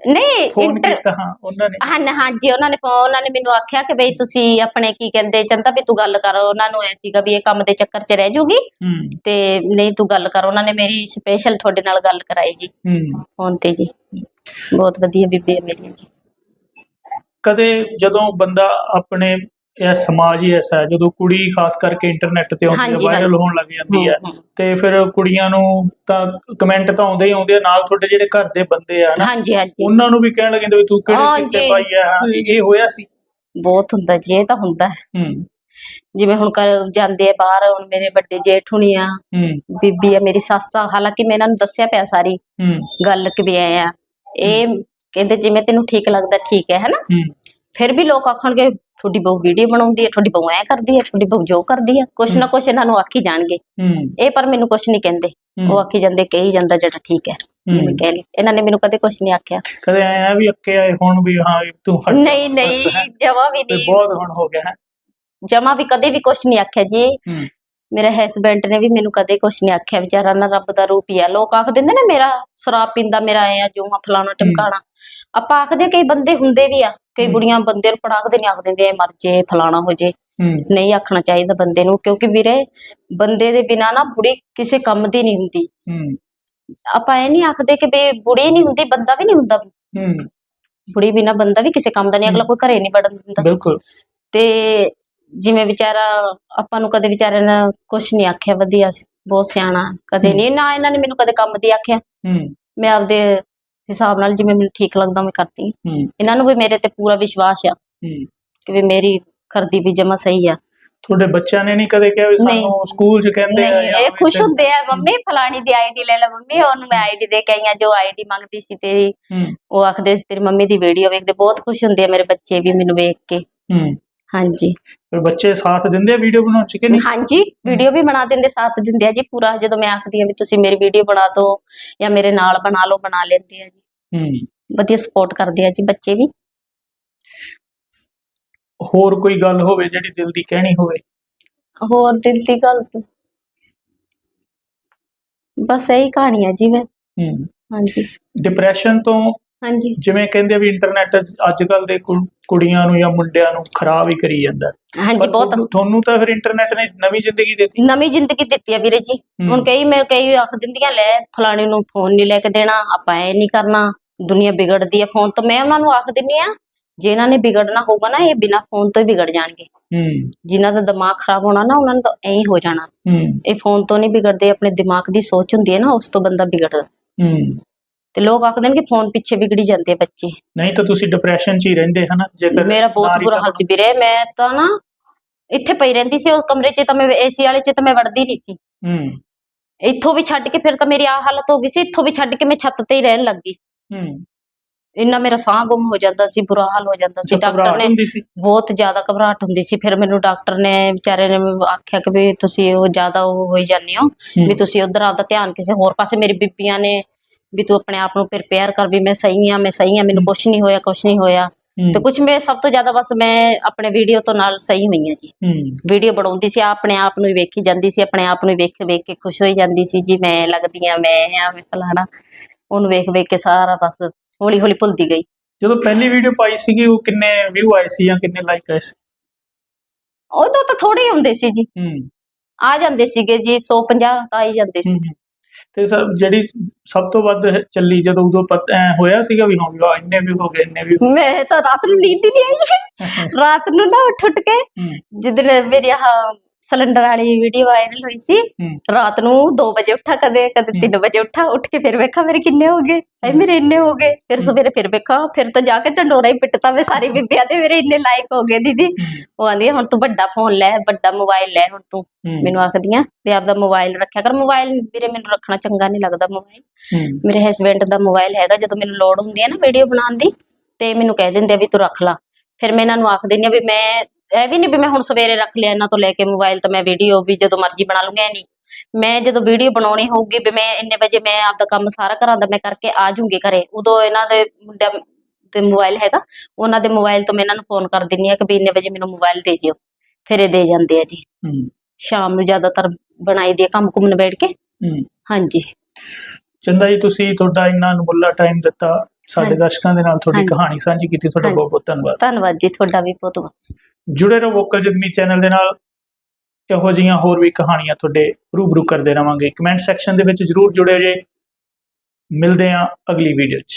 ਨਹੀਂ ਫੋਨ ਇੰਟਰ ਕੀਤਾ ਹਾਂ ਉਹਨਾਂ ਨੇ। ਹਾਂ ਹਾਂਜੀ ਉਹਨਾਂ ਨੇ ਫੋ- ਉਹਨਾਂ ਨੇ ਮੈਨੂੰ ਆਖਿਆ ਕਿ ਬਈ ਤੁਸੀਂ ਆਪਣੇ ਕੀ ਕਹਿੰਦੇ ਚੰਦਾ ਵੀ ਤੂੰ ਗੱਲ ਕਰ ਉਹਨਾਂ ਨੂੰ ਐ ਸੀਗਾ ਵੀ ਇਹ ਕੰਮ ਦੇ ਚੱਕਰ 'ਚ ਰਹਿ ਜੂਗੀ। ਹੂੰ। ਤੇ ਨਹੀਂ ਤੂੰ ਗੱਲ ਕਰ ਉਹਨਾਂ ਨੇ ਮੇਰੀ ਸਪੈਸ਼ਲ ਤੁਹਾਡੇ ਨਾਲ ਗੱਲ ਕਰਾਈ ਜੀ। ਹੂੰ। ਫੋਨ ਤੇ ਜੀ। ਬਹੁਤ ਵਧੀਆ ਬੀਬੀ ਹੈ ਮੇਰੀ ਜੀ। ਕਦੇ ਜਦੋਂ ਬੰਦਾ ਆਪਣੇ ਇਹ ਸਮਾਜ ਹੀ ਐਸਾ ਹੈ ਜਦੋਂ ਕੁੜੀ ਖਾਸ ਕਰਕੇ ਇੰਟਰਨੈਟ ਤੇ ਆਉਂਦੀ ਹੈ ਹਾਂਜੀ, ਵਾਇਰਲ। ਹੋਣ ਲੱਗ ਜਾਂਦੀ ਹੈ। ਤੇ ਫਿਰ ਕੁੜੀਆਂ ਨੂੰ ਤਾਂ ਕਮੈਂਟ ਤਾਂ ਆਉਂਦੇ ਹੀ ਆਉਂਦੇ ਆ ਨਾਲ ਤੁਹਾਡੇ ਜਿਹੜੇ ਘਰ ਦੇ ਬੰਦੇ ਆ ਨਾ ਹਾਂਜੀ ਹਾਂਜੀ ਉਹਨਾਂ ਨੂੰ ਵੀ ਕਹਿਣ ਲੱਗੇ ਵੀ ਤੂੰ ਕਿਹੜੇ ਹਾਂਜੀ। ਕਿੱਤੇ ਪਾਈ ਆ। ਇਹ ਹੋਇਆ ਸੀ ਬਹੁਤ ਹੁੰਦਾ ਜੀ ਇਹ ਤਾਂ ਹੁੰਦਾ ਹੈ। ਹੂੰ ਜਿਵੇਂ ਹੁਣ ਕਰ ਜਾਂਦੇ ਆ ਬਾਹਰ ਹੁਣ ਮੇਰੇ ਵੱਡੇ ਜੇਠ ਹੁਣੀ ਆ ਹੂੰ ਬੀਬੀ ਆ ਮੇਰੀ ਸੱਸ ਆ ਹਾਲਾਂਕਿ ਮੈਂ ਇਹਨਾਂ ਨੂੰ ਦੱਸਿਆ ਪਿਆ ਸਾਰੀ ਹੂੰ ਗੱਲ ਕਿ ਵੀ ਆਏ ਆ ਇਹ ਕਹਿੰਦੇ ਜਿਵੇਂ ਤੈਨੂੰ ਠੀਕ ਲੱਗਦਾ ਠੀਕ ਹੈ ਹਨਾ ਹੂੰ ਫਿਰ ਵੀ ਲੋਕ ਆਖਣਗੇ ਤੁਹਾਡੀ ਬਹੂ ਵੀਡੀਓ ਬਣਾਉਂਦੀ ਹੈ ਤੁਹਾਡੀ ਬਹੂ ਐ ਕਰਦੀ ਹੈ ਤੁਹਾਡੀ ਬਹੂ ਜੋ ਕਰਦੀ ਹੈ ਕੁਛ ਨਾ ਕੁਛ ਇਹਨਾਂ ਨੂੰ ਆਖੀ ਜਾਣਗੇ। ਇਹ ਪਰ ਮੈਨੂੰ ਕੁਛ ਨਹੀਂ ਕਹਿੰਦੇ। ਉਹ ਆਖੀ ਜਾਂਦੇ ਕਹੀ ਜਾਂਦਾ ਜਿਹੜਾ ਠੀਕ ਹੈ ਜਿਵੇਂ ਕਹਿ ਲਈ ਇਹਨਾਂ ਨੇ ਮੈਨੂੰ ਕਦੇ ਕੁਛ ਨਹੀਂ ਆਖਿਆ। ਕਦੇ ਆਇਆ ਵੀ ਅੱਕੇ ਆਏ ਹੁਣ ਵੀ ਹਾਂ ਤੂੰ ਨਹੀਂ ਨਹੀਂ। ਜਮਾ ਵੀ ਨਹੀਂ। ਬਹੁਤ ਹੁਣ ਹੋ ਗਿਆ ਹੈ। ਜਮਾ ਵੀ ਕਦੇ ਵੀ ਕੁਛ ਨਹੀਂ ਆਖਿਆ ਜੀ। ਮੇਰੇ ਹਸਬੈਂਡ ਨੇ ਵੀ ਮੈਨੂੰ ਕਦੇ ਕੁਛ ਨਹੀਂ ਆਖਿਆ ਵਿਚਾਰਾ ਨਾ ਰੱਬ ਦਾ ਰੂਪ ਹੀ ਆ। ਲੋਕ ਆਖ ਦਿੰਦੇ ਨੇ ਮੇਰਾ ਸ਼ਰਾਬ ਪੀਂਦਾ ਮੇਰਾ ਜੋ ਆ ਫਲਾਣਾ ਟਮਕਾਣਾ। ਆਪਾਂ ਆਖਦੇ ਕਈ ਬੰਦੇ ਹੁੰਦੇ ਵੀ ਆ ਕਈ। ਬੁੜੀਆਂ ਬੰਦੇ ਨੂੰ ਪੜਾਕਦੇ ਨਹੀਂ ਆਖ ਦਿੰਦੇ ਮਰ ਜੇ ਫਲਾਣਾ ਹੋ ਜੇ। ਨਹੀਂ ਆਖਣਾ ਚਾਹੀਦਾ ਬੰਦੇ ਨੂੰ ਕਿਉਂਕਿ ਵੀਰੇ ਬੰਦੇ ਦੇ ਬਿਨਾ ਨਾ ਬੁੜੀ ਕਿਸੇ ਕੰਮ ਦੀ ਨਹੀਂ ਹੁੰਦੀ। ਆਪਾਂ ਇਹ ਨਹੀਂ ਆਖਦੇ ਕਿ ਬੇ ਬੁੜੀ ਨਹੀਂ ਹੁੰਦੀ ਬੰਦਾ ਵੀ ਨਹੀਂ ਹੁੰਦਾ। ਬੁੜੀ ਬਿਨਾ ਬੰਦਾ ਵੀ ਕਿਸੇ ਕੰਮ ਦਾ ਨਹੀਂ ਅਗਲਾ ਕੋਈ ਘਰੇ ਨਹੀਂ ਵੜਨ ਦਿੰਦਾ। ਬਿਲਕੁਲ। ਤੇ ਜਿਵੇਂ ਵਿਚਾਰਾ ਆਪਾਂ ਨੂੰ ਕਦੇ ਵਿਚਾਰੇ ਨੇ ਕੁਝ ਨਹੀਂ ਆਖਿਆ ਵਧੀਆ ਸੀ, ਬਹੁਤ ਸਿਆਣਾ ਕਦੇ। ਨਹੀਂ ਨਾ ਇਹਨਾਂ ਨੇ ਮੈਨੂੰ ਕਦੇ ਕੰਮ ਦੀ ਆਖਿਆ। ਹੂੰ। ਮੈਂ ਆਪਦੇ ਹਿਸਾਬ ਨਾਲ ਜਿਵੇਂ ਮੈਨੂੰ ਠੀਕ ਲੱਗਦਾ ਮੈਂ ਕਰਦੀ ਹਾਂ। ਹੂੰ ਇਹਨਾਂ ਨੂੰ ਵੀ ਮੇਰੇ ਤੇ ਪੂਰਾ ਵਿਸ਼ਵਾਸ ਆ ਹੂੰ। ਕਿ ਵੀ ਮੇਰੀ ਕਰਦੀ ਵੀ ਜਮਾ ਸਹੀ ਆ। ਤੁਹਾਡੇ ਬੱਚਿਆਂ ਨੇ ਨਹੀਂ ਕਦੇ ਕਿਹਾ ਵੀ ਨਹੀਂ। ਸਾਨੂੰ ਸਕੂਲ 'ਚ ਕਹਿੰਦੇ ਆ ਨਹੀਂ ਜਾਂ ਇਹ ਖੁਸ਼ ਹੁੰਦੇ ਆ ਮੰਮੀ ਫਲਾਣੀ ਦੀ ਆਈਡੀ ਲੈ ਲੈ ਮੰਮੀ ਉਹਨੂੰ ਮੈਂ ਆਈਡੀ ਦੇ ਕੇ ਆਈ ਆ ਜੋ ਆਈਡੀ ਮੰਗਦੀ ਸੀ ਤੇਰੀ। ਹੂੰ। ਉਹ ਆਖਦੇ ਸੀ ਤੇਰੀ ਮੰਮੀ ਦੀ ਵੀਡੀਓ ਵੇਖਦੇ ਬਹੁਤ ਖੁਸ਼ ਹੁੰਦੇ ਆ ਮੇਰੇ ਬੱਚੇ ਵੀ ਮੈਨੂੰ ਵੇਖ ਕੇ। ਹੂੰ। ਹਾਂਜੀ। ਫਿਰ ਬੱਚੇ ਸਾਥ ਦਿੰਦੇ ਆ ਵੀਡੀਓ ਬਣਾਉਣ 'ਚ ਕਿ ਨਹੀਂ? ਹਾਂਜੀ ਵੀਡੀਓ ਵੀ ਬਣਾ ਦਿੰਦੇ ਸਾਥ ਦਿੰਦੇ ਆ ਜੀ ਪੂਰਾ ਜਦੋਂ ਮੈਂ ਆਖਦੀ ਆ ਵੀ ਤੁਸੀਂ ਮੇਰੀ ਵੀਡੀਓ ਬਣਾ ਦਿਓ ਜਾਂ ਮੇਰੇ ਨਾਲ ਬਣਾ ਲਓ ਬਣਾ ਲੈਂਦੇ ਆ ਜੀ। ਹੂੰ। ਵਧੀਆ ਸਪੋਰਟ ਕਰਦੇ ਆ ਜੀ ਬੱਚੇ ਵੀ। ਹੋਰ ਕੋਈ ਗੱਲ ਹੋਵੇ ਜਿਹੜੀ ਦਿਲ ਦੀ ਕਹਿਣੀ ਹੋਵੇ? ਹੋਰ ਦਿਲ ਦੀ ਗੱਲ ਤਾਂ- ਬਸ ਇਹੀ ਕਹਾਣੀ ਆ ਜੀ ਮੈਂ ਹੂੰ। ਹਾਂਜੀ। ਡਿਪਰੈਸ਼ਨ ਤੋਂ ਹਾਂਜੀ। ਜਿਵੇਂ ਕਹਿੰਦੇ ਆ ਵੀ ਇੰਟਰਨੈਟ ਅੱਜ ਕੱਲ ਦੇ ਕੁ- ਕੁੜੀਆਂ ਨੂੰ ਜਾਂ ਮੁੰਡਿਆਂ ਨੂੰ ਖਰਾਬ ਹੀ ਕਰੀ ਜਾਂਦਾ। ਹਾਂਜੀ ਪਰ ਬਹੁਤ। ਤੁਹਾਨੂੰ- ਤੁਹਾਨੂੰ ਤਾਂ ਫਿਰ ਇੰਟਰਨੈਟ ਨੇ ਨਵੀਂ ਜ਼ਿੰਦਗੀ ਦਿੱਤੀ। ਨਵੀਂ ਜ਼ਿੰਦਗੀ ਦਿੱਤੀ ਆ ਵੀਰੇ ਜੀ। ਹੁਣ ਕਈ ਮੈਂ ਕਈ ਆਖ ਦਿੰਦੀਆਂ ਲੈ ਫਲਾਣੇ ਨੂੰ ਫੋਨ ਨਹੀਂ ਲੈ ਕੇ ਦੇਣਾ ਆਪਾਂ ਇਹ ਨਹੀਂ ਕਰਨਾ ਦੁਨੀਆ ਵਿਗੜਦੀ ਆ ਫੋਨ ਤੋਂ। ਮੈਂ ਉਹਨਾਂ ਨੂੰ ਆਖ ਦਿੰਨੀ ਆ ਜੇ ਇਹਨਾਂ ਨੇ ਵਿਗੜਨਾ ਹੋਊਗਾ ਨਾ ਇਹ ਬਿਨਾ ਫੋਨ ਤੋਂ ਹੀ ਵਿਗੜ ਜਾਣਗੇ। ਹੂੰ। ਜਿਨ੍ਹਾਂ ਦਾ ਦਿਮਾਗ ਖਰਾਬ ਹੋਣਾ ਨਾ ਉਹਨਾਂ ਨੂੰ ਤਾਂ ਐਂ ਹੀ ਹੋ ਜਾਣਾ। ਹੂੰ। ਇਹ ਫੋਨ ਤੋਂ ਨਹੀਂ ਵਿਗੜਦੇ ਆਪਣੇ ਦਿਮਾਗ ਦੀ ਸੋਚ ਹੁੰਦੀ ਹੈ ਨਾ ਉਸ ਤੋਂ ਬੰਦਾ ਵਿਗੜਦਾ। ਹੂੰ। ਤੇ ਲੋਕ ਆਖਦੇ ਨੇ ਕਿ ਫੋਨ ਪਿੱਛੇ ਵਿਗੜੀ ਜਾਂਦੇ ਆ ਬੱਚੇ। ਨਹੀਂ ਤਾਂ ਤੁਸੀਂ ਡਿਪਰੈਸ਼ਨ 'ਚ ਹੀ ਰਹਿੰਦੇ ਹਨਾ ਜੇਕਰ ਮੇਰਾ ਬਹੁਤ ਨਾਰੀ ਬੁਰਾ ਹਾਲ ਸੀ ਵੀਰੇ ਮੈਂ ਤਾਂ ਨਾ ਇੱਥੇ ਪਈ ਰਹਿੰਦੀ ਸੀ ਉਹ ਕਮਰੇ 'ਚ ਤਾਂ ਮੈਂ ਏਸੀ ਵਾਲੇ 'ਚ ਤਾਂ ਮੈਂ ਵੜਦੀ ਨਹੀਂ ਸੀ। ਹੂੰ। ਇੱਥੋਂ ਵੀ ਛੱਡ ਕੇ ਫਿਰ ਤਾਂ ਮੇਰੀ ਆ ਹਾਲਤ ਹੋ ਗਈ ਸੀ ਇੱਥੋਂ ਵੀ ਛੱਡ ਕੇ ਮੈਂ ਛੱਤ ਤੇ ਹੀ ਰਹਿਣ ਲੱਗ ਗਈ। ਹੂੰ। ਇੰਨਾ ਮੇਰਾ ਸਾਹ ਗੁੰਮ ਹੋ ਜਾਂਦਾ ਸੀ ਬੁਰਾ ਹਾਲ ਹੋ ਜਾਂਦਾ ਸੀ ਡਾਕਟਰ ਨੇ ਹੁੰਦੀ ਸੀ? ਬਹੁਤ ਜ਼ਿਆਦਾ ਘਬਰਾਹਟ ਹੁੰਦੀ ਸੀ। ਫਿਰ ਮੈਨੂੰ ਡਾਕਟਰ ਨੇ ਵਿਚਾਰੇ ਨੇ ਆਖਿਆ ਕਿ ਵੀ ਤੁਸੀਂ ਉਹ ਜ਼ਿਆਦਾ ਉਹ ਹੋਈ ਜਾਂਦੇ ਹੂੰ। ਵੀ ਤੁਸੀਂ ਉਧਰ ਆਪਦਾ ਧਿਆਨ ਕਿਸੇ ਹੋਰ ਪਾਸੇ ਮੇਰੀ ਬੀਬੀਆਂ ਨੇ ਵੀ ਤੂੰ ਆਪਣੇ ਆਪ ਨੂੰ ਪ੍ਰਿਪੇਅਰ ਕਰ ਵੀ ਮੈਂ ਸਹੀ ਆ ਮੈਂ ਸਹੀ ਆ ਮੈਨੂੰ ਕੁਝ ਨਹੀਂ ਹੋਇਆ ਕੁਝ ਨਹੀਂ ਹੋਇਆ। ਤੇ ਕੁਝ ਮੈਂ ਸਭ ਤੋਂ ਜ਼ਿਆਦਾ ਬਸ ਮੈਂ ਆਪਣੇ ਵੀਡੀਓ ਤੋਂ ਨਾਲ ਸਹੀ ਹੋਈ ਹਾਂ ਜੀ। ਵੀਡੀਓ ਬਣਾਉਂਦੀ ਸੀ ਆਪਣੇ ਆਪ ਨੂੰ ਹੀ ਵੇਖੀ ਜਾਂਦੀ ਸੀ ਆਪਣੇ ਆਪ ਨੂੰ ਹੀ ਵੇਖ ਵੇਖ ਕੇ ਖੁਸ਼ ਹੋਈ ਜਾਂਦੀ ਸੀ ਜੀ ਮੈਂ ਲੱਗਦੀ ਆ ਮੈਂ ਆ ਮੈਂ ਫਲਾਣਾ। ਉਹਨੂੰ ਵੇਖ ਵੇਖ ਕੇ ਸਾਰਾ ਬਸ ਹੌਲੀ ਹੌਲੀ ਭੁੱਲਦੀ ਗਈ। ਜਦੋਂ ਪਹਿਲੀ ਵੀਡੀਓ ਪਾਈ ਸੀਗੀ ਉਹ ਕਿੰਨੇ ਵਿਊ ਆਏ ਸੀ ਜਾਂ ਕਿੰਨੇ ਲਾਈਕ ਆਏ ਸੀ? ਉਦੋਂ ਤਾਂ ਥੋੜੇ ਹੁੰਦੇ ਸੀ ਜੀ। ਆ ਜਾਂਦੇ ਸੀਗੇ ਜੀ 150 ਤਾਂ ਆ ਹੀ ਜਾਂਦੇ ਸੀ। ਤੇ ਸਰ ਜਿਹੜੀ ਸਭ ਤੋਂ ਵੱਧ ਚੱਲੀ ਜਦੋਂ ਉਦੋਂ ਪਤਾ ਐਂ ਹੋਇਆ ਸੀਗਾ ਵੀ ਹਾਂ ਵੀ ਇੰਨੇ ਵੀ ਹੋ ਗਏ ਇੰਨੇ ਵੀ ਹੋ ਮੈਂ ਤਾਂ ਰਾਤ ਨੂੰ ਨੀਂਦ ਹੀ ਨਹੀਂ ਆਈ। ਰਾਤ ਨੂੰ ਨਾ ਉੱਠ ਉੱਠ ਕੇ ਹੂੰ, ਜਿੱਦਣ ਮੇਰੀ ਆਹ ਸਿਲੰਡਰ ਵਾਲੀ ਵੀਡੀਓ ਵਾਇਰਲ ਹੋਈ ਸੀ। ਰਾਤ ਨੂੰ 2 ਵਜੇ ਉੱਠਾ ਕਦੇ ਕਦੇ 3 ਵਜੇ ਉੱਠਾ ਉੱਠ ਕੇ ਫਿਰ ਵੇਖਾ ਮੇਰੇ ਕਿੰਨੇ ਹੋ ਗਏ। ਐ ਮੇਰੇ ਇੰਨੇ ਹੋ ਗਏ। ਫਿਰ। ਸਵੇਰੇ ਫਿਰ ਵੇਖਾ ਫਿਰ ਤਾਂ ਜਾ ਕੇ ਢੰਡੋਰਾ ਹੀ ਪਿੱਟਤਾ ਵੇ ਸਾਰੀ ਬੀਬੀਆਂ ਦੇ ਮੇਰੇ ਇੰਨੇ ਲਾਈਕ ਹੋ ਗਏ ਦੀਦੀ। ਉਹ ਆਂਦੀ ਹੁਣ ਤੂੰ ਵੱਡਾ ਫੋਨ ਲੈ ਵੱਡਾ ਮੋਬਾਈਲ ਲੈ ਹੁਣ ਤੂੰ। ਮੈਨੂੰ ਆਖਦੀਆਂ ਤੇ ਆਪਦਾ ਮੋਬਾਈਲ ਰੱਖਿਆ ਕਰ ਮੋਬਾਈਲ ਵੀਰੇ ਮੈਨੂੰ ਰੱਖਣਾ ਚੰਗਾ ਨਹੀਂ ਲੱਗਦਾ ਮੋਬਾਈਲ ਮੇਰੇ ਹਸਬੈਂਡ ਦਾ ਮੋਬਾਈਲ ਹੈਗਾ ਜਦੋਂ ਮੈਨੂੰ ਲੋੜ ਹੁੰਦੀ ਹੈ ਨਾ ਵੀਡੀਓ ਬਣਾਉਣ ਦੀ ਤੇ ਮੈਨੂੰ ਕਹਿ ਦਿੰਦੇ ਆ ਵੀ ਤੂੰ ਰੱਖ ਲਾ। ਫਿਰ ਮੈਂ ਇਹਨਾਂ ਨੂੰ ਆਖ ਦਿੰਦੀ ਆ ਵੀ ਮੈਂ ਇਹ ਵੀ ਨਹੀਂ ਵੀ ਮੈਂ ਹੁਣ ਸਵੇਰੇ ਰੱਖ ਲਿਆ ਇਹਨਾਂ ਤੋਂ ਲੈ ਕੇ ਮੋਬਾਈਲ ਤਾਂ ਮੈਂ ਵੀਡੀਓ ਵੀ ਜਦੋਂ ਮਰਜ਼ੀ ਬਣਾ ਲੂੰਗਾ ਨਹੀਂ ਮੈਂ ਜਦੋਂ ਵੀਡੀਓ ਬਣਾਉਣੀ ਹੋਊਗੀ ਵੀ ਮੈਂ ਇੰਨੇ ਵਜੇ ਮੈਂ ਆਪਦਾ ਕੰਮ ਸਾਰਾ ਘਰਾਂ ਦਾ ਮੈਂ ਕਰਕੇ ਆ ਜਾਊਂਗੀ ਘਰੇ। ਉਦੋਂ ਇਹਨਾਂ ਦੇ ਮੁੰਡਿਆਂ ਤੇ ਮੋਬਾਈਲ ਹੈਗਾ ਉਹਨਾਂ ਦੇ ਮੋਬਾਈਲ ਤੋਂ ਮੈਂ ਇਹਨਾਂ ਨੂੰ ਫੋਨ ਕਰ ਦਿੰਦੀ ਆ ਕਿ ਵੀ ਇੰਨੇ ਵਜੇ ਮੈਨੂੰ ਮੋਬਾਈਲ ਦੇ ਜਿਓ। ਫਿਰ ਇਹ ਦੇ ਜਾਂਦੇ ਆ ਜੀ। ਹੂੰ, ਸ਼ਾਮ ਨੂੰ ਜ਼ਿਆਦਾਤਰ ਬਣਾਈ ਦੀ ਕੰਮ ਕੁਮ ਨਿਬੇੜ ਕੇ। ਹਾਂਜੀ। ਚੰਦਾ ਜੀ ਤੁਸੀਂ ਤੁਹਾਡਾ ਇੰਨਾ ਅਨਮੁੱਲਾ ਟਾਈਮ ਦਿੱਤਾ ਸਾਡੇ। ਦਰਸ਼ਕਾਂ ਦੇ ਨਾਲ ਤੁਹਾਡੀ। ਕਹਾਣੀ ਸਾਂਝੀ ਕੀਤੀ ਤੁਹਾਡਾ। ਬਹੁਤ ਬਹੁਤ ਧੰਨਵਾਦ। ਧੰਨਵਾਦ ਜੀ ਤੁਹਾਡਾ ਵੀ ਬਹੁਤ ਬਹੁਤ ਜੁੜੇ ਰਹੋ ਵੋਕਲ ਜਗਮੀ ਚੈਨਲ ਦੇ ਨਾਲ। ਇਹੋ ਜਿਹੀਆਂ ਹੋਰ ਵੀ ਕਹਾਣੀਆਂ ਤੁਹਾਡੇ ਰੂਬਰੂ ਕਰਦੇ ਰਵਾਂਗੇ। ਕਮੈਂਟ ਸੈਕਸ਼ਨ ਦੇ ਵਿੱਚ ਜਰੂਰ ਜੁੜਿਓ ਜੇ। ਮਿਲਦੇ ਹਾਂ ਅਗਲੀ ਵੀਡੀਓ 'ਚ।